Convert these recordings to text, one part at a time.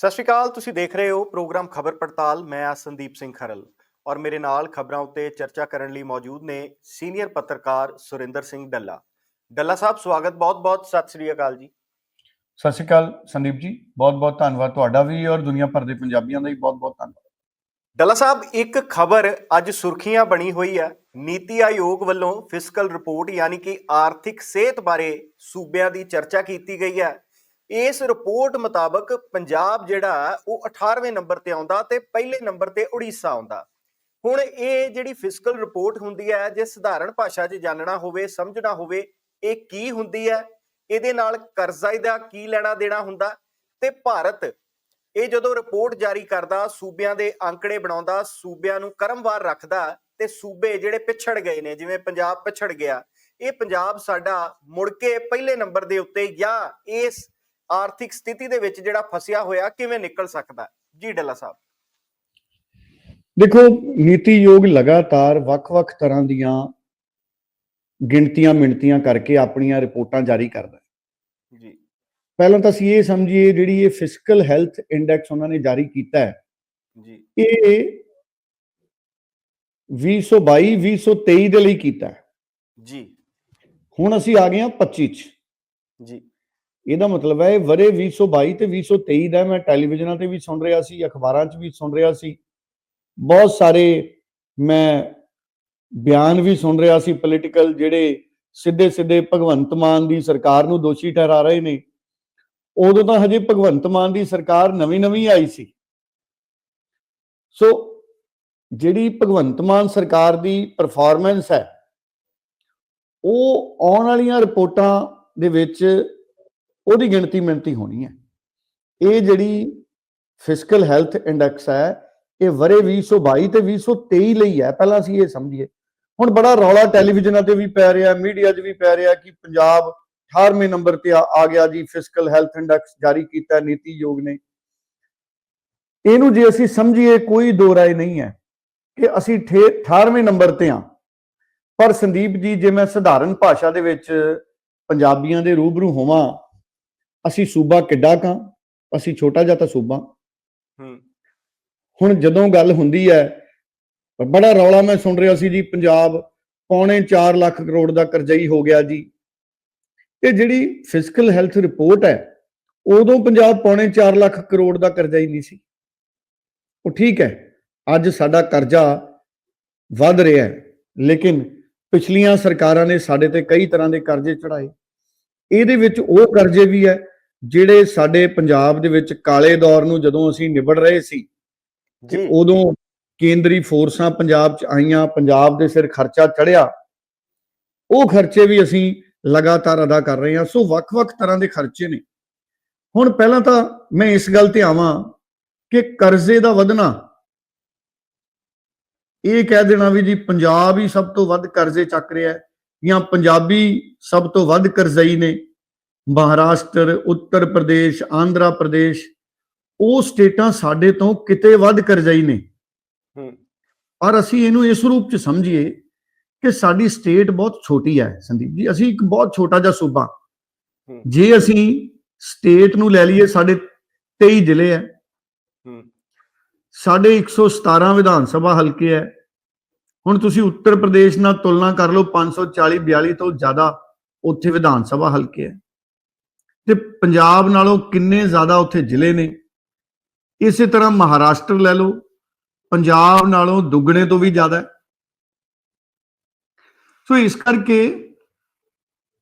ਸਤਿ ਸ਼੍ਰੀ ਅਕਾਲ ਤੁਸੀਂ ਦੇਖ ਰਹੇ ਹੋ ਪ੍ਰੋਗਰਾਮ ਖਬਰ ਪੜਤਾਲ। ਮੈਂ ਆ ਸੰਦੀਪ ਸਿੰਘ ਖਰਲ ਔਰ ਮੇਰੇ ਨਾਲ ਖਬਰਾਂ ਉੱਤੇ ਚਰਚਾ ਕਰਨ ਲਈ ਮੌਜੂਦ ਨੇ ਸੀਨੀਅਰ ਪੱਤਰਕਾਰ ਸੁਰਿੰਦਰ ਸਿੰਘ ਡੱਲਾ। ਡੱਲਾ ਸਾਹਿਬ ਸਵਾਗਤ ਬਹੁਤ-ਬਹੁਤ ਸਤਿ ਸ਼੍ਰੀ ਅਕਾਲ ਜੀ। ਸਤਿ ਸ਼੍ਰੀ ਅਕਾਲ ਸੰਦੀਪ ਜੀ ਬਹੁਤ ਬਹੁਤ ਧੰਨਵਾਦ ਤੁਹਾਡਾ ਵੀ ਔਰ ਦੁਨੀਆ ਭਰ ਦੇ ਪੰਜਾਬੀਆਂ ਦਾ ਵੀ ਬਹੁਤ ਬਹੁਤ ਧੰਨਵਾਦ। ਡੱਲਾ ਸਾਹਿਬ ਇੱਕ ਖਬਰ ਅੱਜ ਸੁਰਖੀਆਂ ਬਣੀ ਹੋਈ ਹੈ। ਨੀਤੀ ਆਯੋਗ ਵੱਲੋਂ ਫਿਸਕਲ ਰਿਪੋਰਟ ਯਾਨੀ ਕਿ ਆਰਥਿਕ ਸਿਹਤ ਬਾਰੇ ਸੂਬਿਆਂ ਦੀ ਚਰਚਾ ਕੀਤੀ ਗਈ ਹੈ। ਇਸ ਰਿਪੋਰਟ ਮੁਤਾਬਕ ਪੰਜਾਬ ਜਿਹੜਾ ਉਹ 18ਵੇਂ ਨੰਬਰ ਤੇ ਆਉਂਦਾ ਤੇ ਪਹਿਲੇ ਨੰਬਰ ਤੇ ਉੜੀਸਾ ਆਉਂਦਾ। ਹੁਣ ਇਹ ਜਿਹੜੀ ਫਿਸਕਲ ਰਿਪੋਰਟ ਹੁੰਦੀ ਹੈ, ਜੇ ਸਧਾਰਨ ਭਾਸ਼ਾ 'ਚ ਜਾਣਨਾ ਹੋਵੇ, ਸਮਝਣਾ ਹੋਵੇ, ਇਹ ਕੀ ਹੁੰਦੀ ਹੈ? ਇਹਦੇ ਨਾਲ ਕਰਜ਼ਾ ਦਾ ਕੀ ਲੈਣਾ ਦੇਣਾ ਹੁੰਦਾ? ਤੇ ਭਾਰਤ ਇਹ ਜਦੋਂ ਰਿਪੋਰਟ ਜਾਰੀ ਕਰਦਾ, ਸੂਬਿਆਂ ਦੇ ਅੰਕੜੇ ਬਣਾਉਂਦਾ, ਸੂਬਿਆਂ ਨੂੰ ਕਰਮਵਾਰ ਰੱਖਦਾ ਤੇ ਸੂਬੇ ਜਿਹੜੇ ਪਿਛੜ ਗਏ ਨੇ, ਜਿਵੇਂ ਪੰਜਾਬ ਪਿਛੜ ਗਿਆ, ਇਹ ਪੰਜਾਬ ਸਾਡਾ ਮੁੜ ਕੇ ਪਹਿਲੇ ਨੰਬਰ ਦੇ ਉੱਤੇ ਜਾਂ ਇਸ ਆਰਥਿਕ ਸਥਿਤੀ ਦੇ ਵਿੱਚ ਜਿਹੜਾ ਫਸਿਆ ਹੋਇਆ ਕਿਵੇਂ ਨਿਕਲ ਸਕਦਾ ਜੀ ਡੱਲਾ ਸਾਹਿਬ। ਦੇਖੋ ਨੀਤੀ ਯੋਗ ਲਗਾਤਾਰ ਵੱਖ-ਵੱਖ ਤਰ੍ਹਾਂ ਦੀਆਂ ਗਿਣਤੀਆਂ ਮਿਣਤੀਆਂ ਕਰਕੇ ਆਪਣੀਆਂ ਰਿਪੋਰਟਾਂ ਜਾਰੀ ਕਰਦਾ ਹੈ। ਜੀ। ਪਹਿਲਾਂ ਤਾਂ ਅਸੀਂ ਇਹ ਸਮਝੀਏ ਜਿਹੜੀ ਇਹ ਫਿਸਕਲ ਹੈਲਥ ਇੰਡੈਕਸ ਉਹਨਾਂ ਨੇ ਜਾਰੀ ਕੀਤਾ ਹੈ ਜੀ। ਇਹ 2022 2023 ਦੇ ਲਈ ਕੀਤਾ ਜੀ। ਹੁਣ ਅਸੀਂ ਆ ਗਏ ਹਾਂ 25 ਚ। ਜੀ। ਇਹਦਾ ਮਤਲਬ ਹੈ, ਇਹ ਵਰੇ 2022 ਤੇ 2023 ਦਾ ਮੈਂ ਟੈਲੀਵਿਜ਼ਨਾਂ ਤੇ ਵੀ ਸੁਣ ਰਿਹਾ ਸੀ, ਅਖਬਾਰਾਂ 'ਚ ਵੀ ਸੁਣ ਰਿਹਾ ਸੀ। ਬਹੁਤ ਸਾਰੇ ਮੈਂ ਬਿਆਨ ਵੀ ਸੁਣ ਰਿਹਾ ਸੀ ਪੋਲੀਟੀਕਲ ਜਿਹੜੇ ਸਿੱਧੇ ਸਿੱਧੇ ਭਗਵੰਤ ਮਾਨ ਦੀ ਸਰਕਾਰ ਨੂੰ ਦੋਸ਼ੀ ਠਹਿਰਾ ਰਹੇ ਨੇ। ਉਦੋਂ ਤਾਂ ਹਜੇ ਭਗਵੰਤ ਮਾਨ ਦੀ ਸਰਕਾਰ ਨਵੀਂ ਨਵੀਂ ਆਈ ਸੀ। ਸੋ ਜਿਹੜੀ ਭਗਵੰਤ ਮਾਨ ਸਰਕਾਰ ਦੀ ਪਰਫਾਰਮੈਂਸ ਹੈ, ਉਹ ਆਉਣ ਵਾਲੀਆਂ ਰਿਪੋਰਟਾਂ ਦੇ ਵਿੱਚ ਉਹਦੀ ਗਿਣਤੀ ਮਿਣਤੀ ਹੋਣੀ ਹੈ। ਇਹ ਜਿਹੜੀ ਫਿਸਕਲ ਹੈਲਥ ਇੰਡੈਕਸ ਹੈ, ਇਹ ਵਰੇ 2022 ਤੇ 2023 ਲਈ ਹੈ। ਪਹਿਲਾਂ ਅਸੀਂ ਇਹ ਸਮਝੀਏ। ਹੁਣ ਬੜਾ ਰੌਲਾ ਟੈਲੀਵਿਜ਼ਨਾਂ ਤੇ ਵੀ ਪੈ ਰਿਹਾ ਮੀਡੀਆ 'ਚ ਵੀ ਪੈ ਰਿਹਾ ਕਿ ਪੰਜਾਬ 18ਵੇਂ ਨੰਬਰ ਤੇ ਆ ਆ ਗਿਆ ਜੀ। ਫਿਸਕਲ ਹੈਲਥ ਇੰਡੈਕਸ ਜਾਰੀ ਕੀਤਾ, ਨੀਤੀ ਯੋਗ ਨੇ। ਇਹਨੂੰ ਜੇ ਅਸੀਂ ਸਮਝੀਏ, ਕੋਈ ਦੋ ਰਾਏ ਨਹੀਂ ਹੈ ਕਿ ਅਸੀਂ ਠੇ- 18ਵੇਂ ਨੰਬਰ ਤੇ ਆ ਪਰ ਸੰਦੀਪ ਜੀ, ਜੇ ਮੈਂ ਸਧਾਰਨ ਭਾਸ਼ਾ ਦੇ ਵਿੱਚ ਪੰਜਾਬੀਆਂ ਦੇ ਰੂਬਰੂ ਹੋਵਾਂ ਅਸੀਂ ਸੂਬਾ ਕਿੱਡਾ ਕਾਂ ਅਸੀਂ ਛੋਟਾ ਜਿਹਾ ਤਾਂ ਸੂਬਾ। ਹੂੰ। ਹੁਣ ਜਦੋਂ ਗੱਲ ਹੁੰਦੀ ਹੈ ਬੜਾ ਰੌਲਾ ਮੈਂ ਸੁਣ ਰਿਹਾ ਸੀ ਜੀ ਪੰਜਾਬ ਪੌਣੇ 4 ਲੱਖ ਕਰੋੜ ਦਾ ਕਰਜ਼ਈ ਹੋ ਗਿਆ ਜੀ। ਇਹ ਜਿਹੜੀ ਫਿਸਕਲ ਹੈਲਥ ਰਿਪੋਰਟ ਹੈ ਉਦੋਂ ਪੰਜਾਬ ਪੌਣੇ 4 ਲੱਖ ਕਰੋੜ ਦਾ ਕਰਜ਼ਾ ਹੀ ਨਹੀਂ ਸੀ। ਉਹ ਠੀਕ ਹੈ ਅੱਜ ਸਾਡਾ ਕਰਜ਼ਾ ਵੱਧ ਰਿਹਾ ਹੈ ਲੇਕਿਨ ਪਿਛਲੀਆਂ ਸਰਕਾਰਾਂ ਨੇ ਸਾਡੇ ਤੇ ਕਈ ਤਰ੍ਹਾਂ ਦੇ ਕਰਜ਼ੇ ਚੜਾਏ ਇਹਦੇ ਵਿੱਚ ਉਹ ਕਰਜ਼ੇ ਵੀ ਹੈ ਜਿਹੜੇ ਸਾਡੇ ਪੰਜਾਬ ਦੇ ਵਿੱਚ ਕਾਲੇ ਦੌਰ ਨੂੰ ਜਦੋਂ ਅਸੀਂ ਨਿਬੜ ਰਹੇ ਸੀ ਜੀ ਉਦੋਂ ਕੇਂਦਰੀ ਫੋਰਸਾਂ ਪੰਜਾਬ ਚ ਆਈਆਂ ਪੰਜਾਬ ਦੇ ਸਿਰ ਖਰਚਾ ਚੜਿਆ ਉਹ ਖਰਚੇ ਵੀ ਅਸੀਂ ਲਗਾਤਾਰ ਅਦਾ ਕਰ ਰਹੇ ਹਾਂ। ਸੋ ਵੱਖ-ਵੱਖ ਤਰ੍ਹਾਂ ਦੇ ਖਰਚੇ ਨੇ। ਹੁਣ ਪਹਿਲਾਂ ਤਾਂ ਮੈਂ ਇਸ ਗੱਲ ਤੇ ਆਵਾਂ ਕਿ ਕਰਜ਼ੇ ਦਾ ਵਧਣਾ ਇਹ ਕਹਿ ਦੇਣਾ ਵੀ ਜੀ ਪੰਜਾਬ ਹੀ ਸਭ ਤੋਂ ਵੱਧ ਕਰਜ਼ੇ ਚੱਕ ਰਿਹਾ ਹੈ ਜਾਂ ਪੰਜਾਬੀ ਸਭ ਤੋਂ ਵੱਧ ਕਰਜ਼ਈ ਨੇ। ਮਹਾਰਾਸ਼ਟਰ ਉੱਤਰ ਪ੍ਰਦੇਸ਼ ਆਂਧਰਾ ਪ੍ਰਦੇਸ਼ ਉਹ ਸਟੇਟਾਂ ਸਾਡੇ ਤੋਂ ਕਿਤੇ ਵੱਧ ਕਰਜ਼ਈ ਨੇ। ਹੂੰ। ਔਰ ਅਸੀਂ ਇਹਨੂੰ ਇਸ ਰੂਪ ਚ ਸਮਝੀਏ ਕਿ ਸਾਡੀ ਸਟੇਟ ਬਹੁਤ ਛੋਟੀ ਹੈ ਸੰਦੀਪ ਜੀ। ਅਸੀਂ ਇੱਕ ਬਹੁਤ ਛੋਟਾ ਜਿਹਾ ਸੂਬਾ। ਜੇ ਅਸੀਂ ਸਟੇਟ ਨੂੰ ਲੈ ਲਈਏ ਸਾਡੇ 23 ਜ਼ਿਲ੍ਹੇ ਹੈ। ਹੂੰ। ਸਾਡੇ 117 ਵਿਧਾਨ ਸਭਾ ਹਲਕੇ ਹੈ। ਹੁਣ ਤੁਸੀਂ ਉੱਤਰ ਪ੍ਰਦੇਸ਼ ਨਾਲ ਤੁਲਨਾ ਕਰ ਲਓ 540 42 ਤੋਂ ਜ਼ਿਆਦਾ ਉੱਥੇ ਵਿਧਾਨ ਸਭਾ ਹਲਕੇ ਹੈ। ਤੇ ਪੰਜਾਬ ਨਾਲੋਂ ਕਿੰਨੇ ਜ਼ਿਆਦਾ ਉੱਥੇ ਜ਼ਿਲ੍ਹੇ ਨੇ? ਇਸੇ ਤਰ੍ਹਾਂ ਮਹਾਰਾਸ਼ਟਰ ਲੈ ਲਓ, ਪੰਜਾਬ ਨਾਲੋਂ ਦੁੱਗਣੇ ਤੋਂ ਵੀ ਜ਼ਿਆਦਾ ਸੋ ਇਸ ਕਰਕੇ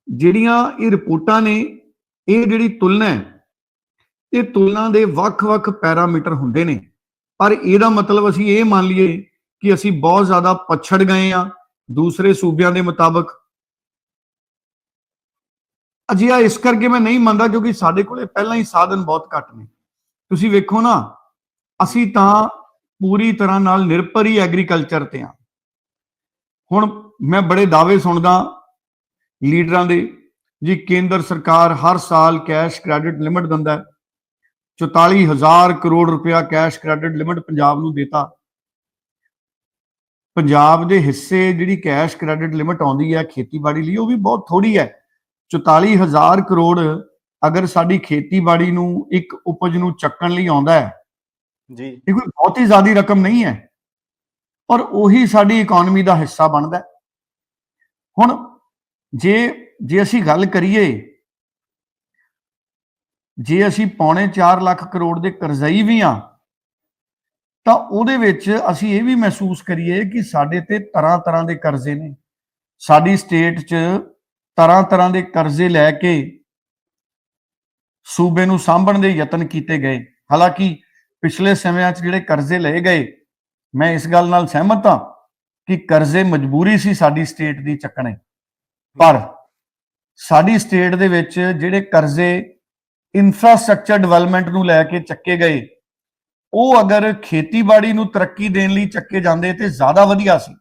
ਜਿਹੜੀਆਂ ਇਹ ਰਿਪੋਰਟਾਂ ਨੇ, ਇਹ ਜਿਹੜੀ ਤੁਲਨਾ ਹੈ, ਇਹ ਤੁਲਨਾ ਦੇ ਵੱਖ-ਵੱਖ ਪੈਰਾਮੀਟਰ ਹੁੰਦੇ ਨੇ। ਪਰ ਇਹਦਾ ਮਤਲਬ ਅਸੀਂ ਇਹ ਮੰਨ ਲਈਏ ਕਿ ਅਸੀਂ ਬਹੁਤ ਜ਼ਿਆਦਾ ਪਛੜ ਗਏ ਆ ਦੂਸਰੇ ਸੂਬਿਆਂ ਦੇ ਮੁਤਾਬਕ ਅਜਿਹਾ ਇਸ ਕਰਕੇ ਮੈਂ ਨਹੀਂ ਮੰਨਦਾ ਕਿਉਂਕਿ ਸਾਡੇ ਕੋਲੇ ਪਹਿਲਾਂ ਹੀ ਸਾਧਨ ਬਹੁਤ ਘੱਟ ਨੇ। ਤੁਸੀਂ ਵੇਖੋ ਨਾ, ਅਸੀਂ ਤਾਂ ਪੂਰੀ ਤਰ੍ਹਾਂ ਨਾਲ ਨਿਰਭਰ ਹੀ ਐਗਰੀਕਲਚਰ ਤੇ ਆ ਹੁਣ ਮੈਂ ਬੜੇ ਦਾਅਵੇ ਸੁਣਦਾ ਲੀਡਰਾਂ ਦੇ ਜੀ, ਕੇਂਦਰ ਸਰਕਾਰ ਹਰ ਸਾਲ ਕੈਸ਼ ਕ੍ਰੈਡਿਟ ਲਿਮਟ ਦਿੰਦਾ ਹੈ। 44000 ਕਰੋੜ ਰੁਪਇਆ ਕੈਸ਼ ਕ੍ਰੈਡਿਟ ਲਿਮਟ ਪੰਜਾਬ ਨੂੰ ਦਿੱਤਾ। ਪੰਜਾਬ ਦੇ ਹਿੱਸੇ ਜਿਹੜੀ ਕੈਸ਼ ਕ੍ਰੈਡਿਟ ਲਿਮਟ ਆਉਂਦੀ ਹੈ ਖੇਤੀਬਾੜੀ ਲਈ ਉਹ ਵੀ ਬਹੁਤ ਥੋੜੀ ਹੈ। 44000 ਕਰੋੜ ਅਗਰ ਸਾਡੀ ਖੇਤੀਬਾੜੀ ਨੂੰ ਇੱਕ ਉਪਜ ਨੂੰ ਚੱਕਣ ਲਈ ਆਉਂਦਾ ਹੈ ਜੀ ਇਹ ਕੋਈ ਬਹੁਤੀ ਜ਼ਿਆਦੀ ਰਕਮ ਨਹੀਂ ਹੈ ਪਰ ਉਹੀ ਸਾਡੀ ਇਕਨੋਮੀ ਦਾ ਹਿੱਸਾ ਬਣਦਾ ਹੈ। ਹੁਣ ਜੇ ਜੇ ਅਸੀਂ ਗੱਲ ਕਰੀਏ ਜੇ ਅਸੀਂ ਪੌਣੇ 4 ਲੱਖ ਕਰੋੜ ਦੇ ਕਰਜ਼ਈ ਵੀ ਆ ਤਾਂ ਉਹਦੇ ਵਿੱਚ ਅਸੀਂ ਇਹ ਵੀ ਮਹਿਸੂਸ ਕਰੀਏ ਕਿ ਸਾਡੇ ਤੇ ਤਰ੍ਹਾਂ ਤਰ੍ਹਾਂ ਦੇ ਕਰਜ਼ੇ ਨੇ ਸਾਡੀ ਸਟੇਟ 'ਚ ਤਰ੍ਹਾਂ ਤਰ੍ਹਾਂ ਦੇ ਕਰਜ਼ੇ ਲੈ ਕੇ ਸੂਬੇ ਨੂੰ ਸਾਂਭਣ ਦੇ ਯਤਨ ਕੀਤੇ ਗਏ। ਹਾਲਾਂਕਿ ਪਿਛਲੇ ਸਮਿਆਂ 'ਚ ਜਿਹੜੇ ਕਰਜ਼ੇ ਲਏ ਗਏ, ਮੈਂ ਇਸ ਗੱਲ ਨਾਲ ਸਹਿਮਤ ਹਾਂ ਕਿ ਕਰਜ਼ੇ ਮਜਬੂਰੀ ਸੀ ਸਾਡੀ ਸਟੇਟ ਦੀ ਚੱਕਣੇ। ਪਰ ਸਾਡੀ ਸਟੇਟ ਦੇ ਵਿੱਚ ਜਿਹੜੇ ਕਰਜ਼ੇ ਇਨਫਰਾਸਟ੍ਰਕਚਰ ਡਿਵੈਲਪਮੈਂਟ ਨੂੰ ਲੈ ਕੇ ਚੱਕੇ ਗਏ, ਉਹ ਅਗਰ ਖੇਤੀਬਾੜੀ ਨੂੰ ਤਰੱਕੀ ਦੇਣ ਲਈ ਚੱਕੇ ਜਾਂਦੇ ਤੇ ਜ਼ਿਆਦਾ ਵਧੀਆ ਸੀ।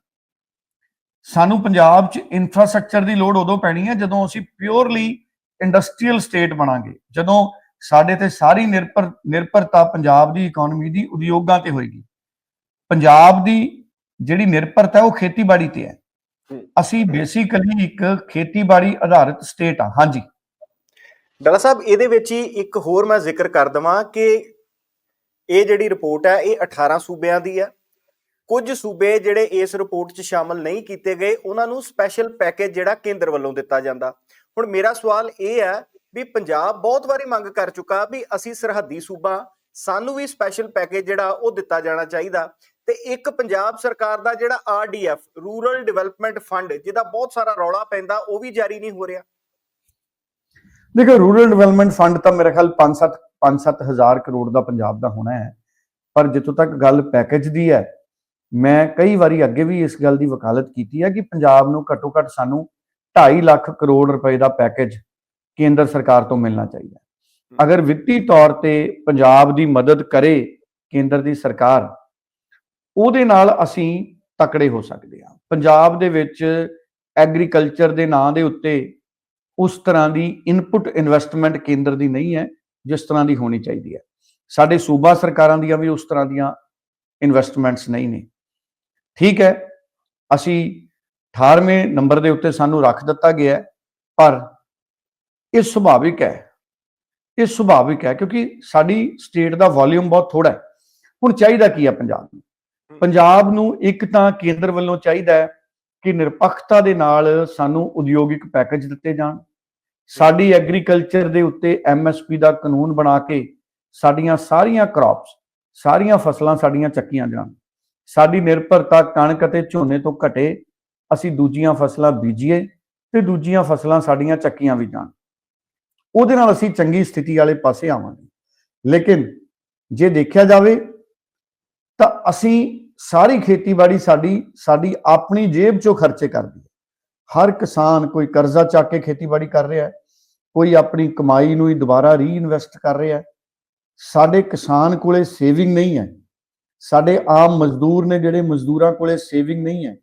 ਸਾਨੂੰ ਪੰਜਾਬ 'ਚ ਇਨਫਰਾਸਟ੍ਰਕਚਰ ਦੀ ਲੋੜ ਉਦੋਂ ਪੈਣੀ ਹੈ ਜਦੋਂ ਅਸੀਂ ਪਿਓਰਲੀ ਇੰਡਸਟਰੀਅਲ ਸਟੇਟ ਬਣਾਂਗੇ। ਜਦੋਂ ਸਾਡੇ ਤੇ ਸਾਰੀ ਨਿਰਭਰ ਨਿਰਭਰਤਾ ਪੰਜਾਬ ਦੀ ਇਕਨੋਮੀ ਦੀ ਉਦਯੋਗਾਂ ਤੇ ਹੋਏਗੀ। ਪੰਜਾਬ ਦੀ ਜਿਹੜੀ ਨਿਰਭਰਤਾ ਉਹ ਖੇਤੀਬਾੜੀ ਤੇ ਹੈ। ਅਸੀਂ ਬੇਸਿਕਲੀ ਇੱਕ ਖੇਤੀਬਾੜੀ ਆਧਾਰਿਤ ਸਟੇਟ ਆ ਹਾਂਜੀ। ਡਾਲਾ ਸਾਹਿਬ ਇਹਦੇ ਵਿੱਚ ਹੀ ਇੱਕ ਹੋਰ ਮੈਂ ਜ਼ਿਕਰ ਕਰ ਦਵਾਂ ਕਿ ਇਹ ਜਿਹੜੀ ਰਿਪੋਰਟ ਹੈ ਇਹ 18 ਸੂਬਿਆਂ ਦੀ ਹੈ। ਕੁਝ ਸੂਬੇ ਜਿਹੜੇ ਇਸ ਰਿਪੋਰਟ 'ਚ ਸ਼ਾਮਲ ਨਹੀਂ ਕੀਤੇ ਗਏ, ਉਹਨਾਂ ਨੂੰ ਸਪੈਸ਼ਲ ਪੈਕੇਜ ਜਿਹੜਾ ਕੇਂਦਰ ਵੱਲੋਂ ਦਿੱਤਾ ਜਾਂਦਾ। ਹੁਣ ਮੇਰਾ ਸਵਾਲ ਇਹ ਹੈ ਵੀ ਪੰਜਾਬ ਬਹੁਤ ਵਾਰੀ ਮੰਗ ਕਰ ਚੁੱਕਾ ਵੀ ਅਸੀਂ ਸਰਹੱਦੀ ਸੂਬਾ, ਸਾਨੂੰ ਵੀ ਸਪੈਸ਼ਲ ਪੈਕੇਜ ਜਿਹੜਾ ਉਹ ਦਿੱਤਾ ਜਾਣਾ ਚਾਹੀਦਾ। ਤੇ ਇੱਕ ਪੰਜਾਬ ਸਰਕਾਰ ਦਾ ਜਿਹੜਾ ਆਰਡੀਐਫ ਰੂਰਲ ਡਿਵੈਲਪਮੈਂਟ ਫੰਡ ਜਿਹਦਾ ਬਹੁਤ ਸਾਰਾ ਰੌਲਾ ਪੈਂਦਾ, ਉਹ ਵੀ ਜਾਰੀ ਨਹੀਂ ਹੋ ਰਿਹਾ। ਦੇਖੋ ਰੂਰਲ ਡਿਵੈਲਪਮੈਂਟ ਫੰਡ ਤਾਂ ਮੇਰੇ ਖਿਆਲ 5-7 5-7 ਹਜ਼ਾਰ ਕਰੋੜ ਦਾ ਪੰਜਾਬ ਦਾ ਹੋਣਾ ਹੈ। ਪਰ ਜਿੱਥੋਂ ਤੱਕ ਗੱਲ ਪੈਕੇਜ ਦੀ ਹੈ ਮੈਂ ਕਈ ਵਾਰੀ ਅੱਗੇ ਵੀ ਇਸ ਗੱਲ ਦੀ ਵਕਾਲਤ ਕੀਤੀ ਹੈ ਕਿ ਪੰਜਾਬ ਨੂੰ ਘੱਟੋ ਘੱਟ ਸਾਨੂੰ 2.5 ਲੱਖ ਕਰੋੜ ਰੁਪਏ ਦਾ ਪੈਕੇਜ ਕੇਂਦਰ ਸਰਕਾਰ ਤੋਂ ਮਿਲਣਾ ਚਾਹੀਦਾ। ਅਗਰ ਵਿੱਤੀ ਤੌਰ ਤੇ ਪੰਜਾਬ ਦੀ ਮਦਦ ਕਰੇ ਕੇਂਦਰ ਦੀ ਸਰਕਾਰ ਉਹਦੇ ਨਾਲ ਅਸੀਂ ਤਕੜੇ ਹੋ ਸਕਦੇ ਹਾਂ। ਪੰਜਾਬ ਦੇ ਵਿੱਚ ਐਗਰੀਕਲਚਰ ਦੇ ਨਾਂ ਦੇ ਉੱਤੇ ਉਸ ਤਰ੍ਹਾਂ ਦੀ ਇਨਪੁਟ ਇਨਵੈਸਟਮੈਂਟ ਕੇਂਦਰ ਦੀ ਨਹੀਂ ਹੈ ਜਿਸ ਤਰ੍ਹਾਂ ਦੀ ਹੋਣੀ ਚਾਹੀਦੀ ਹੈ। ਸਾਡੇ ਸੂਬਾ ਸਰਕਾਰਾਂ ਦੀਆਂ ਵੀ ਉਸ ਤਰ੍ਹਾਂ ਦੀਆਂ ਇਨਵੈਸਟਮੈਂਟਸ ਨਹੀਂ ਨੇ। ਠੀਕ ਹੈ ਅਸੀਂ 18ਵੇਂ ਨੰਬਰ ਦੇ ਉੱਤੇ ਸਾਨੂੰ ਰੱਖ ਦਿੱਤਾ ਗਿਆ ਪਰ ਇਹ ਸੁਭਾਵਿਕ ਹੈ ਇਹ ਸੁਭਾਵਿਕ ਹੈ ਕਿਉਂਕਿ ਸਾਡੀ ਸਟੇਟ ਦਾ ਵੋਲਿਊਮ ਬਹੁਤ ਥੋੜਾ ਹੈ। ਹੁਣ ਚਾਹੀਦਾ ਕੀ ਹੈ ਪੰਜਾਬ ਨੂੰ? ਪੰਜਾਬ ਨੂੰ ਇੱਕ ਤਾਂ ਕੇਂਦਰ ਵੱਲੋਂ ਚਾਹੀਦਾ ਹੈ ਕਿ ਨਿਰਪੱਖਤਾ ਦੇ ਨਾਲ ਸਾਨੂੰ ਉਦਯੋਗਿਕ ਪੈਕੇਜ ਦਿੱਤੇ ਜਾਣ। ਸਾਡੀ ਐਗਰੀਕਲਚਰ ਦੇ ਉੱਤੇ ਐਮਐਸਪੀ ਦਾ ਕਾਨੂੰਨ ਬਣਾ ਕੇ ਸਾਡੀਆਂ ਸਾਰੀਆਂ ਕ੍ਰੌਪਸ ਸਾਰੀਆਂ ਫਸਲਾਂ ਸਾਡੀਆਂ ਚੱਕੀਆਂ ਜਾਣ। ਸਾਡੀ ਨਿਰਭਰਤਾ ਕਣਕ ਅਤੇ ਝੋਨੇ ਤੋਂ ਘਟੇ ਅਸੀਂ ਦੂਜੀਆਂ ਫਸਲਾਂ ਬੀਜੀਏ ਤੇ ਦੂਜੀਆਂ ਫਸਲਾਂ ਸਾਡੀਆਂ ਚੱਕੀਆਂ ਵੀ ਜਾਣ। ਉਹਦੇ ਨਾਲ ਅਸੀਂ ਚੰਗੀ ਸਥਿਤੀ ਵਾਲੇ ਪਾਸੇ ਆਵਾਂਗੇ। ਲੇਕਿਨ ਜੇ ਦੇਖਿਆ ਜਾਵੇ ਤਾਂ ਅਸੀਂ ਸਾਰੀ ਖੇਤੀਬਾੜੀ ਸਾਡੀ ਸਾਡੀ ਆਪਣੀ ਜੇਬ ਚੋਂ ਖਰਚੇ ਕਰਦੀ ਹੈ। ਹਰ ਕਿਸਾਨ ਕੋਈ ਕਰਜ਼ਾ ਚੱਕ ਕੇ ਖੇਤੀਬਾੜੀ ਕਰ ਰਿਹਾ ਹੈ, ਕੋਈ ਆਪਣੀ ਕਮਾਈ ਨੂੰ ਹੀ ਦੁਬਾਰਾ ਰੀਇਨਵੈਸਟ ਕਰ ਰਿਹਾ ਹੈ। ਸਾਡੇ ਕਿਸਾਨ ਕੋਲੇ ਸੇਵਿੰਗ ਨਹੀਂ ਹੈ। ਸਾਡੇ ਆਮ ਮਜ਼ਦੂਰ ਨੇ ਜਿਹੜੇ ਮਜ਼ਦੂਰਾਂ ਕੋਲੇ ਸੇਵਿੰਗ ਨਹੀਂ ਹੈ।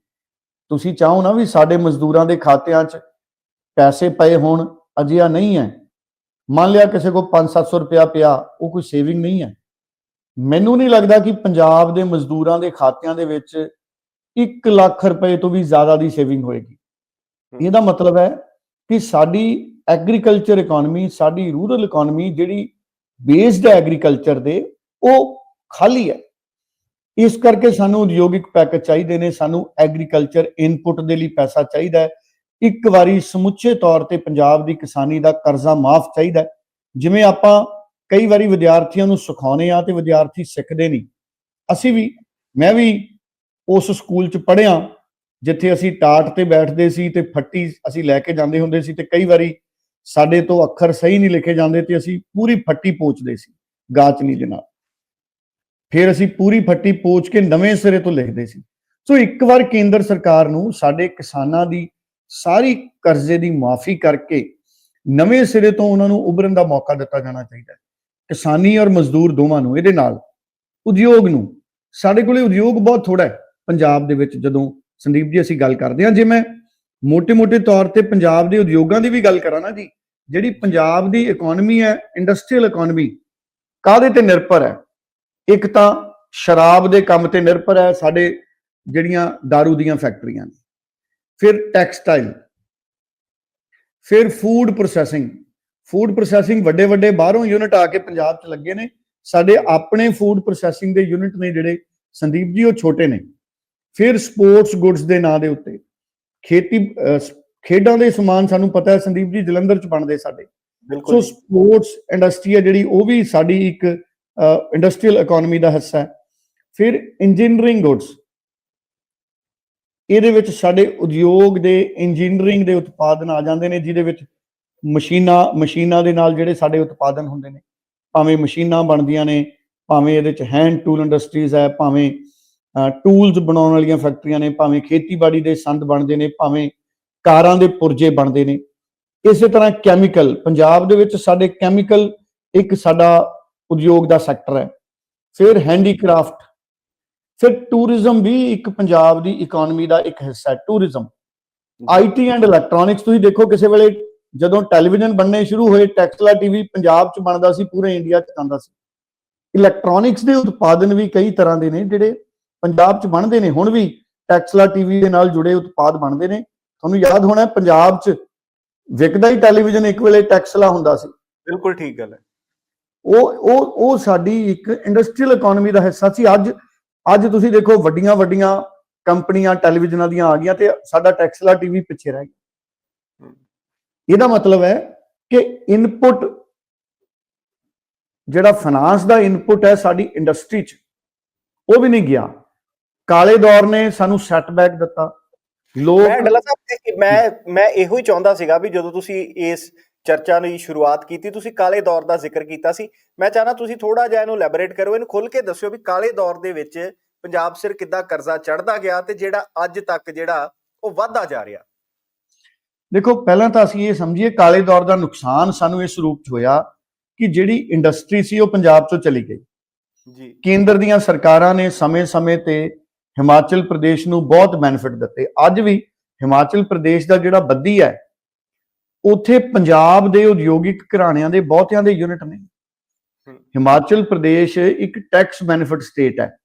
ਤੁਸੀਂ ਚਾਹੋ ਨਾ ਵੀ ਸਾਡੇ ਮਜ਼ਦੂਰਾਂ ਦੇ ਖਾਤਿਆਂ 'ਚ ਪੈਸੇ ਪਏ ਹੋਣ ਅਜਿਹਾ ਨਹੀਂ ਹੈ। ਮੰਨ ਲਿਆ ਕਿਸੇ ਕੋ 5-700 ਰੁਪਇਆ ਪਿਆ ਉਹ ਕੋਈ ਸੇਵਿੰਗ ਨਹੀਂ ਹੈ। ਮੈਨੂੰ ਨਹੀਂ ਲੱਗਦਾ ਕਿ ਪੰਜਾਬ ਦੇ ਮਜ਼ਦੂਰਾਂ ਦੇ ਖਾਤਿਆਂ ਦੇ ਵਿੱਚ 1 ਲੱਖ ਰੁਪਏ ਤੋਂ ਵੀ ਜ਼ਿਆਦਾ ਦੀ ਸੇਵਿੰਗ ਹੋਏਗੀ। ਇਹਦਾ ਮਤਲਬ ਹੈ ਕਿ ਸਾਡੀ ਐਗਰੀਕਲਚਰ ਇਕਨੋਮੀ ਸਾਡੀ ਰੂਰਲ ਇਕਨੋਮੀ ਜਿਹੜੀ ਬੇਸਡ ਹੈ ਐਗਰੀਕਲਚਰ ਦੇ ਉਹ ਖਾਲੀ ਹੈ। ਇਸ ਕਰਕੇ ਸਾਨੂੰ ਉਦਯੋਗਿਕ ਪੈਕੇਜ ਚਾਹੀਦੇ ਨੇ, ਸਾਨੂੰ ਐਗਰੀਕਲਚਰ ਇਨਪੁਟ ਦੇ ਲਈ ਪੈਸਾ ਚਾਹੀਦਾ ਹੈ। ਇੱਕ ਵਾਰੀ ਸਮੁੱਚੇ ਤੌਰ ਤੇ ਪੰਜਾਬ ਦੀ ਕਿਸਾਨੀ ਦਾ ਕਰਜ਼ਾ ਮਾਫ ਚਾਹੀਦਾ ਜਿਵੇਂ ਆਪਾਂ ਕਈ ਵਾਰੀ ਵਿਦਿਆਰਥੀਆਂ ਨੂੰ ਸਿਖਾਉਨੇ ਆ ਤੇ ਵਿਦਿਆਰਥੀ ਸਿੱਖਦੇ ਨਹੀਂ। ਅਸੀਂ ਵੀ, ਮੈਂ ਵੀ ਉਸ ਸਕੂਲ ਚ ਪੜ੍ਹਿਆ, ਜਿੱਥੇ ਅਸੀਂ ਟਾਟ ਤੇ ਬੈਠਦੇ ਸੀ ਤੇ ਫੱਟੀ ਅਸੀਂ ਲੈ ਕੇ ਜਾਂਦੇ ਹੁੰਦੇ ਸੀ ਤੇ ਕਈ ਵਾਰੀ ਸਾਡੇ ਤੋਂ ਅੱਖਰ ਸਹੀ ਨਹੀਂ ਲਿਖੇ ਜਾਂਦੇ ਤੇ ਅਸੀਂ ਪੂਰੀ ਫੱਟੀ ਪੋਚਦੇ ਸੀ, ਗਾਚਨੀ ਦੇ ਨਾਲ। ਫਿਰ ਅਸੀਂ ਪੂਰੀ ਫੱਟੀ ਪੋਚ ਕੇ ਨਵੇਂ ਸਿਰੇ ਤੋਂ ਲਿਖਦੇ ਸੀ। ਸੋ ਇੱਕ ਵਾਰ ਕੇਂਦਰ ਸਰਕਾਰ ਨੂੰ ਸਾਡੇ ਕਿਸਾਨਾਂ ਦੀ ਸਾਰੀ ਕਰਜ਼ੇ ਦੀ ਮਾਫੀ ਕਰਕੇ ਨਵੇਂ ਸਿਰੇ ਤੋਂ ਉਹਨਾਂ ਨੂੰ ਉਭਰਨ ਦਾ ਮੌਕਾ ਦਿੱਤਾ ਜਾਣਾ ਚਾਹੀਦਾ ਹੈ। ਕਿਸਾਨੀ ਔਰ ਮਜ਼ਦੂਰ ਦੋਵਾਂ ਨੂੰ ਇਹਦੇ ਨਾਲ। ਉਦਯੋਗ ਨੂੰ। ਸਾਡੇ ਕੋਲੇ ਉਦਯੋਗ ਬਹੁਤ ਥੋੜਾ ਹੈ। ਪੰਜਾਬ ਦੇ ਵਿੱਚ ਜਦੋਂ ਸੰਦੀਪ ਜੀ ਅਸੀਂ ਗੱਲ ਕਰਦੇ ਹਾਂ, ਜੇ ਮੈਂ ਮੋਟੇ ਮੋਟੇ ਤੌਰ ਤੇ ਪੰਜਾਬ ਦੇ ਉਦਯੋਗਾਂ ਦੀ ਵੀ ਗੱਲ ਕਰਾਂ ਨਾ ਜੀ, ਜਿਹੜੀ ਪੰਜਾਬ ਦੀ ਇਕਨੋਮੀ ਹੈ ਇੰਡਸਟਰੀਅਲ ਇਕਨੋਮੀ ਕਾਹਦੇ ਤੇ ਨਿਰਭਰ ਹੈ? ਇੱਕ ਤਾਂ ਸ਼ਰਾਬ ਦੇ ਕੰਮ ਤੇ ਨਿਰਭਰ ਹੈ ਸਾਡੇ ਜਿਹੜੀਆਂ दारू ਦੀਆਂ ਫੈਕਟਰੀਆਂ ਨੇ। ਫਿਰ ਟੈਕਸਟਾਈਲ ਫਿਰ ਫੂਡ ਪ੍ਰੋਸੈਸਿੰਗ ਫੂਡ ਪ੍ਰੋਸੈਸਿੰਗ ਵੱਡੇ ਵੱਡੇ ਬਾਹਰੋਂ ਯੂਨਿਟ ਆ ਕੇ ਪੰਜਾਬ 'ਚ ਲੱਗੇ ਨੇ। ਸਾਡੇ ਆਪਣੇ ਫੂਡ ਪ੍ਰੋਸੈਸਿੰਗ ਦੇ ਯੂਨਿਟ ਨੇ ਜਿਹੜੇ ਸੰਦੀਪ ਜੀ ਉਹ ਛੋਟੇ ਨੇ। ਫਿਰ ਸਪੋਰਟਸ ਗੁੱਡਸ ਦੇ ਨਾਂ ਦੇ ਉੱਤੇ ਖੇਤੀ ਖੇਡਾਂ ਦੇ ਸਮਾਨ ਸਾਨੂੰ ਪਤਾ ਹੈ ਸੰਦੀਪ ਜੀ ਜਲੰਧਰ 'ਚ ਬਣਦੇ ਸਾਡੇ। ਸੋ। ਸਪੋਰਟਸ ਇੰਡਸਟਰੀ ਹੈ ਜਿਹੜੀ ਉਹ ਵੀ ਸਾਡੀ ਇੱਕ ਇੰਡਸਟਰੀਅਲ ਇਕਨੋਮੀ ਦਾ ਹਿੱਸਾ ਹੈ। ਫਿਰ ਇੰਜੀਨੀਅਰਿੰਗ ਗੁੱਡਸ ਇਹਦੇ ਵਿੱਚ ਸਾਡੇ ਉਦਯੋਗ ਦੇ ਇੰਜੀਨੀਅਰਿੰਗ ਦੇ ਉਤਪਾਦਨ ਆ ਜਾਂਦੇ ਨੇ, ਜਿਹਦੇ ਵਿੱਚ ਮਸ਼ੀਨਾਂ ਮਸ਼ੀਨਾਂ ਦੇ ਨਾਲ ਜਿਹੜੇ ਸਾਡੇ ਉਤਪਾਦਨ ਹੁੰਦੇ ਨੇ, ਭਾਵੇਂ ਮਸ਼ੀਨਾਂ ਬਣਦੀਆਂ ਨੇ, ਭਾਵੇਂ ਇਹਦੇ ਚ ਹੈਂਡ ਟੂਲ ਇੰਡਸਟਰੀਜ਼ ਹੈ, ਭਾਵੇਂ ਟੂਲਸ ਬਣਾਉਣ ਵਾਲੀਆਂ ਫੈਕਟਰੀਆਂ ਨੇ, ਭਾਵੇਂ ਖੇਤੀਬਾੜੀ ਦੇ ਸੰਦ ਬਣਦੇ ਨੇ, ਭਾਵੇਂ ਕਾਰਾਂ ਦੇ ਪੁਰਜੇ ਬਣਦੇ ਨੇ। ਇਸੇ ਤਰ੍ਹਾਂ ਕੈਮੀਕਲ ਪੰਜਾਬ ਦੇ ਵਿੱਚ ਸਾਡੇ ਕੈਮੀਕਲ ਇੱਕ ਸਾਡਾ ਉਦਯੋਗ ਦਾ ਸੈਕਟਰ ਹੈ। ਫਿਰ ਹੈਂਡੀਕ੍ਰਾਫਟ। ਫਿਰ ਟੂਰਿਜ਼ਮ ਵੀ ਇੱਕ ਪੰਜਾਬ ਦੀ ਇਕਨੋਮੀ ਦਾ ਇੱਕ ਹਿੱਸਾ ਹੈ, ਟੂਰਿਜ਼ਮ। ਆਈਟੀ ਐਂਡ ਇਲੈਕਟ੍ਰੋਨਿਕਸ ਤੁਸੀਂ ਦੇਖੋ ਕਿਸੇ ਵੇਲੇ ਜਦੋਂ ਟੈਲੀਵਿਜ਼ਨ ਬਣਨੇ ਸ਼ੁਰੂ ਹੋਏ ਟੈਕਸਲਾ ਟੀਵੀ ਪੰਜਾਬ 'ਚ ਬਣਦਾ ਸੀ, ਪੂਰੇ ਇੰਡੀਆ 'ਚ ਆਉਂਦਾ ਸੀ। ਇਲੈਕਟ੍ਰੋਨਿਕਸ ਦੇ ਉਤਪਾਦਨ ਵੀ ਕਈ ਤਰ੍ਹਾਂ ਦੇ ਨੇ, ਜਿਹੜੇ ਪੰਜਾਬ 'ਚ ਬਣਦੇ ਨੇ, ਹੁਣ ਵੀ ਟੈਕਸਲਾ ਟੀਵੀ ਦੇ ਨਾਲ ਜੁੜੇ ਉਤਪਾਦ ਬਣਦੇ ਨੇ। ਤੁਹਾਨੂੰ ਯਾਦ ਹੋਣਾ ਪੰਜਾਬ 'ਚ ਵਿਕਦਾ ਹੀ ਟੈਲੀਵਿਜ਼ਨ ਇੱਕ ਵੇਲੇ ਟੈਕਸਲਾ ਹੁੰਦਾ ਸੀ। ਬਿਲਕੁਲ ਠੀਕ ਗੱਲ ਹੈ। ਉਹ ਉਹ ਉਹ ਸਾਡੀ ਇੱਕ ਇੰਡਸਟਰੀਅਲ ਇਕਨੋਮੀ ਦਾ ਹਿੱਸਾ ਸੀ। ਅੱਜ ਅੱਜ ਤੁਸੀਂ ਦੇਖੋ ਵੱਡੀਆਂ ਵੱਡੀਆਂ ਕੰਪਨੀਆਂ ਟੈਲੀਵਿਜ਼ਨਾਂ ਦੀਆਂ ਆ ਗਈਆਂ ਤੇ ਸਾਡਾ ਟੈਕਸਲਾ ਟੀਵੀ ਪਿੱਛੇ ਰਹਿ ਗਿਆ। ਇਹਦਾ ਮਤਲਬ ਹੈ ਕਿ ਇਨਪੁਟ ਜਿਹੜਾ ਫਾਈਨਾਂਸ ਦਾ ਇਨਪੁਟ ਹੈ ਸਾਡੀ ਇੰਡਸਟਰੀ 'ਚ ਉਹ ਵੀ ਨਹੀਂ ਗਿਆ। ਕਾਲੇ ਦੌਰ ਨੇ ਸਾਨੂੰ ਸੈਟਬੈਕ ਦਿੱਤਾ। ਮੈਂ ਲੋਕ ਡੱਲਾ ਸਾਹਿਬ ਇਹ- ਮੈਂ ਮੈਂ ਇਹੋ ਹੀ ਚਾਹੁੰਦਾ ਸੀਗਾ ਵੀ ਜਦੋਂ ਤੁਸੀਂ ਇਸ ਚਰਚਾ ਦੀ ਸ਼ੁਰੂਆਤ ਕੀਤੀ ਤੁਸੀਂ ਕਾਲੇ ਦੌਰ ਦਾ ਜ਼ਿਕਰ ਕੀਤਾ ਸੀ। ਮੈਂ ਚਾਹਨਾ ਤੁਸੀਂ ਥੋੜਾ ਜਿਹਾ ਇਹਨੂੰ ਲੈਬੋਰੇਟ ਕਰੋ ਇਹਨੂੰ ਖੁੱਲ ਕੇ ਦੱਸਿਓ ਵੀ ਕਾਲੇ ਦੌਰ ਦੇ ਵਿੱਚ ਪੰਜਾਬ ਸਿਰ ਕਿੱਦਾਂ ਕਰਜ਼ਾ ਚੜਦਾ ਗਿਆ ਤੇ ਜਿਹੜਾ ਅੱਜ ਤੱਕ ਜਿਹੜਾ ਉਹ ਵੱਧਦਾ ਜਾ ਰਿਹਾ। ਦੇਖੋ ਪਹਿਲਾਂ ਤਾਂ ਅਸੀਂ ਇਹ ਸਮਝੀਏ ਕਾਲੇ ਦੌਰ ਦਾ ਨੁਕਸਾਨ ਸਾਨੂੰ ਇਸ ਰੂਪ 'ਚ ਹੋਇਆ ਕਿ ਜਿਹੜੀ ਇੰਡਸਟਰੀ ਸੀ ਉਹ ਪੰਜਾਬ 'ਚੋਂ ਚਲੀ ਗਈ। ਜੀ। ਕੇਂਦਰ ਦੀਆਂ ਸਰਕਾਰਾਂ ਨੇ ਸਮੇਂ-ਸਮੇਂ ਤੇ ਹਿਮਾਚਲ ਪ੍ਰਦੇਸ਼ ਨੂੰ ਬਹੁਤ ਬੈਨੀਫਿਟ ਦਿੱਤੇ। ਅੱਜ ਵੀ ਹਿਮਾਚਲ ਪ੍ਰਦੇਸ਼ ਦਾ ਜਿਹੜਾ ਬੱਦੀ ਹੈ ਉੱਥੇ ਪੰਜਾਬ ਦੇ ਉਦਯੋਗਿਕ ਘਰਾਣਿਆਂ ਦੇ ਬਹੁਤਿਆਂ ਦੇ ਯੂਨਿਟ ਨੇ। ਹਮ। ਹਿਮਾਚਲ ਪ੍ਰਦੇਸ਼ ਇੱਕ ਟੈਕਸ ਬੈਨੀਫਿਟ ਸਟੇਟ ਹੈ।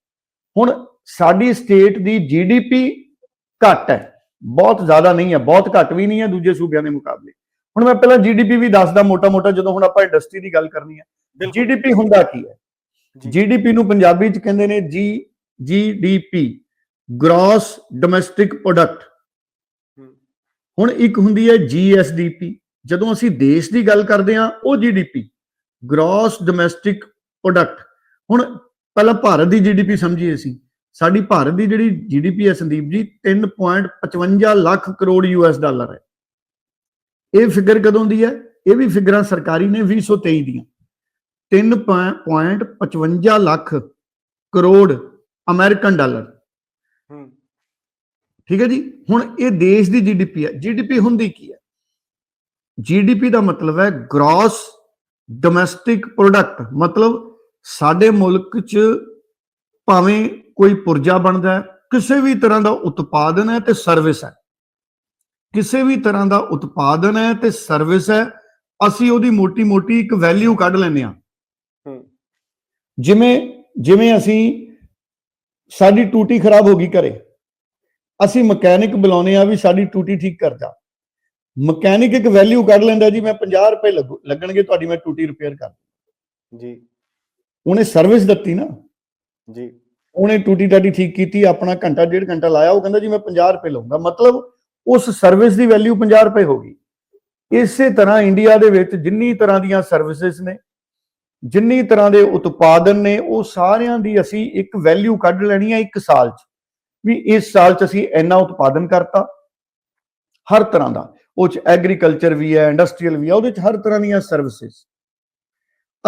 ਹੁਣ ਸਾਡੀ ਸਟੇਟ ਦੀ ਜੀਡੀਪੀ ਘੱਟ ਹੈ। ਬਹੁਤ ਜ਼ਿਆਦਾ ਨਹੀਂ ਹੈ ਬਹੁਤ ਘੱਟ ਵੀ ਨਹੀਂ ਹੈ ਦੂਜੇ ਸੂਬਿਆਂ ਦੇ ਮੁਕਾਬਲੇ। ਹੁਣ ਮੈਂ ਪਹਿਲਾਂ ਜੀਡੀਪੀ ਵੀ ਦੱਸਦਾ ਮੋਟਾ-ਮੋਟਾ ਜਦੋਂ ਹੁਣ ਆਪਾਂ ਇੰਡਸਟਰੀ ਦੀ ਗੱਲ ਕਰਨੀ ਹੈ। ਜੀਡੀਪੀ ਹੁੰਦਾ ਕੀ ਹੈ? ਜੀ। ਜੀਡੀਪੀ ਨੂੰ ਪੰਜਾਬੀ ਚ ਕਹਿੰਦੇ ਨੇ ਜੀ ਜੀਡੀਪੀ ਗ੍ਰੋਸ ਡੋਮੈਸਟਿਕ ਪ੍ਰੋਡਕਟ ਹੁਣ ਇੱਕ ਹੁੰਦੀ ਹੈ ਜੀਐਸਡੀਪੀ ਜਦੋਂ ਅਸੀਂ ਦੇਸ਼ ਦੀ ਗੱਲ ਕਰਦੇ ਹਾਂ, ਉਹ ਜੀਡੀਪੀ ਗ੍ਰੋਸ ਡੋਮੈਸਟਿਕ ਪ੍ਰੋਡਕਟ ਹੁਣ ਪਹਿਲਾਂ ਭਾਰਤ ਦੀ ਜੀਡੀਪੀ ਸਮਝੀਏ ਅਸੀਂ। ਸਾਡੀ ਭਾਰਤ ਦੀ ਜਿਹੜੀ ਜੀਡੀਪੀ ਹੈ ਸੰਦੀਪ ਜੀ 3.55 ਲੱਖ ਕਰੋੜ ਯੂਐਸ ਡਾਲਰ ਹੈ। ਇਹ ਫਿਗਰ ਕਦੋਂ ਦੀ ਹੈ? ਇਹ ਵੀ ਫਿਗਰਾਂ ਸਰਕਾਰੀ ਨੇ 2023 ਦੀਆਂ। 3.55 ਲੱਖ ਕਰੋੜ ਅਮਰੀਕਨ ਡਾਲਰ। ਠੀਕ ਹੈ ਜੀ? ਹੁਣ ਇਹ ਦੇਸ਼ ਦੀ ਜੀਡੀਪੀ ਹੈ। ਜੀਡੀਪੀ ਹੁੰਦੀ ਕੀ ਹੈ? ਜੀਡੀਪੀ ਦਾ ਮਤਲਬ ਹੈ ਗ੍ਰੋਸ ਡੋਮੈਸਟਿਕ ਪ੍ਰੋਡਕਟ ਮਤਲਬ ਸਾਡੇ ਮੁਲਕ 'ਚ ਭਾਵੇਂ ਕੋਈ ਪੁਰਜਾ ਬਣਦਾ ਹੈ ਕਿਸੇ ਵੀ ਤਰ੍ਹਾਂ ਦਾ ਉਤਪਾਦਨ ਹੈ ਤੇ ਸਰਵਿਸ ਹੈ। ਕਿਸੇ ਵੀ ਤਰ੍ਹਾਂ ਦਾ ਉਤਪਾਦਨ ਹੈ ਤੇ ਸਰਵਿਸ ਹੈ ਅਸੀਂ ਉਹਦੀ ਮੋਟੀ-ਮੋਟੀ ਇੱਕ ਵੈਲਿਊ ਕੱਢ ਲੈਂਦੇ ਹਾਂ। ਹਮ, ਜਿਵੇਂ ਜਿਵੇਂ ਅਸੀਂ ਸਾਡੀ ਟੂਟੀ ਖਰਾਬ ਹੋ ਗਈ ਘਰੇ। ਅਸੀਂ ਮਕੈਨਿਕ ਬੁਲਾਉਨੇ ਆ ਵੀ ਸਾਡੀ ਟੂਟੀ ਠੀਕ ਕਰ ਜਾ। ਮਕੈਨਿਕ ਇੱਕ ਵੈਲਿਊ ਕੱਢ ਲੈਂਦਾ ਜੀ ਮੈਂ 50 ਰੁਪਏ ਲੱਗੂ- ਲੱਗਣਗੇ ਤੁਹਾਡੀ ਮੈਂ ਟੂਟੀ ਰਿਪੇਅਰ ਕਰ ਜੀ। ਉਹਨੇ ਸਰਵਿਸ ਦਿੱਤੀ ਨਾ। ਜੀ। ਉਹਨੇ ਟੂਟੀ ਟਾਟੀ ਠੀਕ ਕੀਤੀ ਆਪਣਾ ਘੰਟਾ ਡੇਢ ਘੰਟਾ ਲਾਇਆ ਉਹ ਕਹਿੰਦਾ ਜੀ ਮੈਂ 50 ਰੁਪਏ ਲਵਾਂਗਾ ਮਤਲਬ ਉਸ ਸਰਵਿਸ ਦੀ ਵੈਲਿਊ 50 ਰੁਪਏ ਹੋ ਗਈ। ਇਸੇ ਤਰ੍ਹਾਂ ਇੰਡੀਆ ਦੇ ਵਿੱਚ ਜਿੰਨੀ ਤਰ੍ਹਾਂ ਦੀਆਂ ਸਰਵਿਸਿਜ਼ ਨੇ ਜਿੰਨੀ ਤਰ੍ਹਾਂ ਦੇ ਉਤਪਾਦਨ ਨੇ ਉਹ ਸਾਰਿਆਂ ਦੀ ਅਸੀਂ ਇੱਕ ਵੈਲਿਊ ਕੱਢ ਲੈਣੀ ਹੈ ਇੱਕ ਸਾਲ 'ਚ। ਵੀ ਇਸ ਸਾਲ 'ਚ ਅਸੀਂ ਇੰਨਾ ਉਤਪਾਦਨ ਕਰਤਾ। ਹਰ ਤਰ੍ਹਾਂ ਦਾ। ਉਹ 'ਚ ਐਗਰੀਕਲਚਰ ਵੀ ਹੈ ਇੰਡਸਟਰੀਅਲ ਵੀ ਹੈ ਉਹਦੇ 'ਚ ਹਰ ਤਰ੍ਹਾਂ ਦੀਆਂ ਸਰਵਿਸਿਜ਼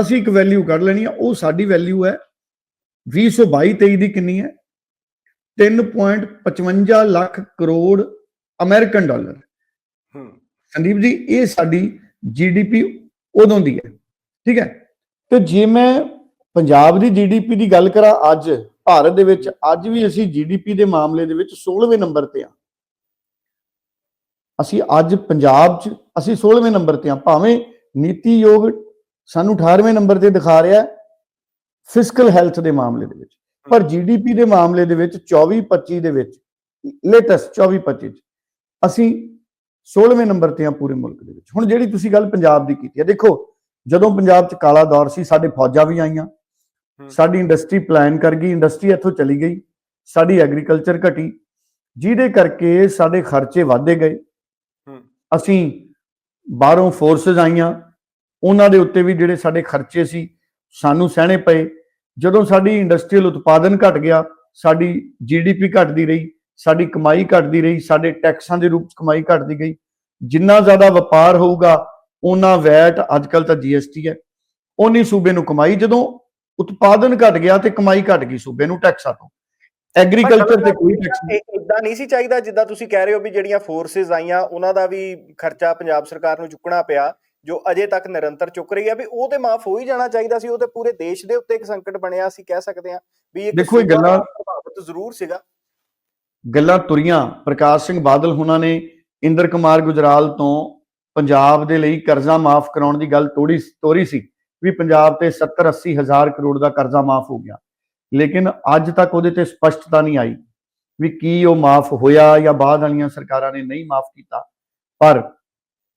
ਅਸੀਂ ਇੱਕ ਵੈਲਿਊ ਕੱਢ ਲੈਣੀ ਹੈ ਉਹ ਸਾਡੀ ਵੈਲਿਊ ਹੈ। 2022 23 ਦੀ ਕਿੰਨੀ ਹੈ? 3.55 ਲੱਖ ਕਰੋੜ ਅਮਰੀਕਨ ਡਾਲਰ। ਹਮ, ਸੰਦੀਪ ਜੀ ਇਹ ਸਾਡੀ ਜੀਡੀਪੀ ਉਦੋਂ ਦੀ ਹੈ। ਠੀਕ ਹੈ? ਤੇ ਜੇ ਮੈਂ ਪੰਜਾਬ ਦੀ ਜੀਡੀਪੀ ਦੀ ਗੱਲ ਕਰਾਂ ਅੱਜ ਭਾਰਤ ਦੇ ਵਿੱਚ ਅੱਜ ਵੀ ਅਸੀਂ ਜੀਡੀਪੀ ਦੇ ਮਾਮਲੇ ਦੇ ਵਿੱਚ 16ਵੇਂ ਨੰਬਰ ਤੇ ਆ ਅਸੀਂ ਅੱਜ ਪੰਜਾਬ 'ਚ ਅਸੀਂ 16ਵੇਂ ਨੰਬਰ ਤੇ ਆ ਭਾਵੇਂ ਨੀਤੀ ਯੋਗ ਸਾਨੂੰ 18ਵੇਂ ਨੰਬਰ ਤੇ ਦਿਖਾ ਰਿਹਾ ਫਿਸਕਲ ਹੈਲਥ ਦੇ ਮਾਮਲੇ ਦੇ ਵਿੱਚ। ਪਰ ਜੀਡੀਪੀ ਦੇ ਮਾਮਲੇ ਦੇ ਵਿੱਚ 24 25 ਦੇ ਵਿੱਚ ਲੇਟੈਸਟ 24 25 ਚ ਅਸੀਂ 16ਵੇਂ ਨੰਬਰ ਤੇ ਆ ਪੂਰੇ ਮੁਲਕ ਦੇ ਵਿੱਚ। ਹੁਣ ਜਿਹੜੀ ਤੁਸੀਂ ਗੱਲ ਪੰਜਾਬ ਦੀ ਕੀਤੀ ਹੈ, ਦੇਖੋ ਜਦੋਂ ਪੰਜਾਬ 'ਚ ਕਾਲਾ ਦੌਰ ਸੀ, ਸਾਡੇ ਫੌਜਾਂ ਵੀ ਆਈਆਂ। ਸਾਡੀ ਇੰਡਸਟਰੀ ਪਲਾਨ ਕਰ ਗਈ ਇੰਡਸਟਰੀ ਇੱਥੋਂ ਚਲੀ ਗਈ ਸਾਡੀ ਐਗਰੀਕਲਚਰ ਘਟੀ ਜਿਹਦੇ ਕਰਕੇ ਸਾਡੇ ਖਰਚੇ ਵਧਦੇ ਗਏ। ਅਸੀਂ ਬਾਹਰੋਂ ਫੋਰਸਸ ਆਈਆਂ ਉਹਨਾਂ ਦੇ ਉੱਤੇ ਵੀ ਜਿਹੜੇ ਸਾਡੇ ਖਰਚੇ ਸੀ ਸਾਨੂੰ ਸਹਿਣੇ ਪਏ। ਜਦੋਂ ਸਾਡੀ ਇੰਡਸਟਰੀਅਲ ਉਤਪਾਦਨ ਘਟ ਗਿਆ ਸਾਡੀ ਜੀਡੀਪੀ ਘਟਦੀ ਰਹੀ ਸਾਡੀ ਕਮਾਈ ਘਟਦੀ ਰਹੀ ਸਾਡੇ ਟੈਕਸਾਂ ਦੇ ਰੂਪ ਚ ਕਮਾਈ ਘਟਦੀ ਗਈ। ਜਿੰਨਾ ਜ਼ਿਆਦਾ ਵਪਾਰ ਹੋਊਗਾ ਉਹਨਾਂ ਵੈਟ ਅੱਜਕੱਲ ਤਾਂ ਜੀਐਸਟੀ ਹੈ। ਉਨੀ ਸੂਬੇ ਨੂੰ ਕਮਾਈ ਜਦੋਂ ਉਤਪਾਦਨ ਘਟ ਗਿਆ ਤੇ ਕਮਾਈ ਘਟ ਗਈ ਸੂਬੇ ਨੂੰ ਟੈਕਸਾਂ ਤੋਂ। ਐਗਰੀਕਲਚਰ ਤੇ ਕੋਈ ਟੈਕਸ ਨਹੀਂ। ਇਦਾਂ ਨਹੀਂ ਸੀ ਚਾਹੀਦਾ ਜਿੱਦਾਂ ਤੁਸੀਂ ਕਹਿ ਰਹੇ ਹੋ ਵੀ ਜਿਹੜੀਆਂ ਫੋਰਸਸ ਆਈਆਂ ਉਹਨਾਂ ਦਾ ਵੀ ਖਰਚਾ ਪੰਜਾਬ ਸਰਕਾਰ ਨੂੰ ਚੁੱਕਣਾ ਪਿਆ ਜੋ ਅਜੇ ਤੱਕ ਨਿਰੰਤਰ ਚੁੱਕ ਰਹੀ ਹੈ ਵੀ ਉਹ ਤੇ ਮਾਫ ਹੋ ਹੀ ਜਾਣਾ ਚਾਹੀਦਾ ਸੀ ਉਹ ਤੇ ਪੂਰੇ ਦੇਸ਼ ਦੇ ਉੱਤੇ ਇੱਕ ਸੰਕਟ ਬਣਿਆ ਅਸੀਂ ਕਹਿ ਸਕਦੇ ਹਾਂ ਵੀ ਇੱਕ ਦੇਖੋ ਇਹ ਗੱਲਾਂ- ਪ੍ਰਭਾਵਿਤ ਜ਼ਰੂਰ ਸੀਗਾ। ਗੱਲਾਂ ਤੁਰੀਆਂ। ਪ੍ਰਕਾਸ਼ ਸਿੰਘ ਬਾਦਲ ਹੁਣਾਂ ਨੇ ਇੰਦਰ ਕੁਮਾਰ ਗੁਜਰਾਲ ਤੋਂ ਪੰਜਾਬ ਦੇ ਲਈ ਕਰਜ਼ਾ ਮਾਫ ਕਰਾਉਣ ਦੀ ਗੱਲ ਤੋੜੀ ਤੋਰੀ ਸੀ। ਵੀ ਪੰਜਾਬ ਤੇ 70 80 ਹਜ਼ਾਰ ਕਰੋੜ ਦਾ ਕਰਜ਼ਾ ਮਾਫ ਹੋ ਗਿਆ। ਲੇਕਿਨ ਅੱਜ ਤੱਕ ਉਹਦੇ ਤੇ ਸਪਸ਼ਟਤਾ ਨਹੀਂ ਆਈ ਵੀ ਕੀ ਉਹ ਮਾਫ ਹੋਇਆ ਜਾਂ ਬਾਅਦ ਵਾਲੀਆਂ ਸਰਕਾਰਾਂ ਨੇ ਨਹੀਂ ਮਾਫ ਕੀਤਾ। ਪਰ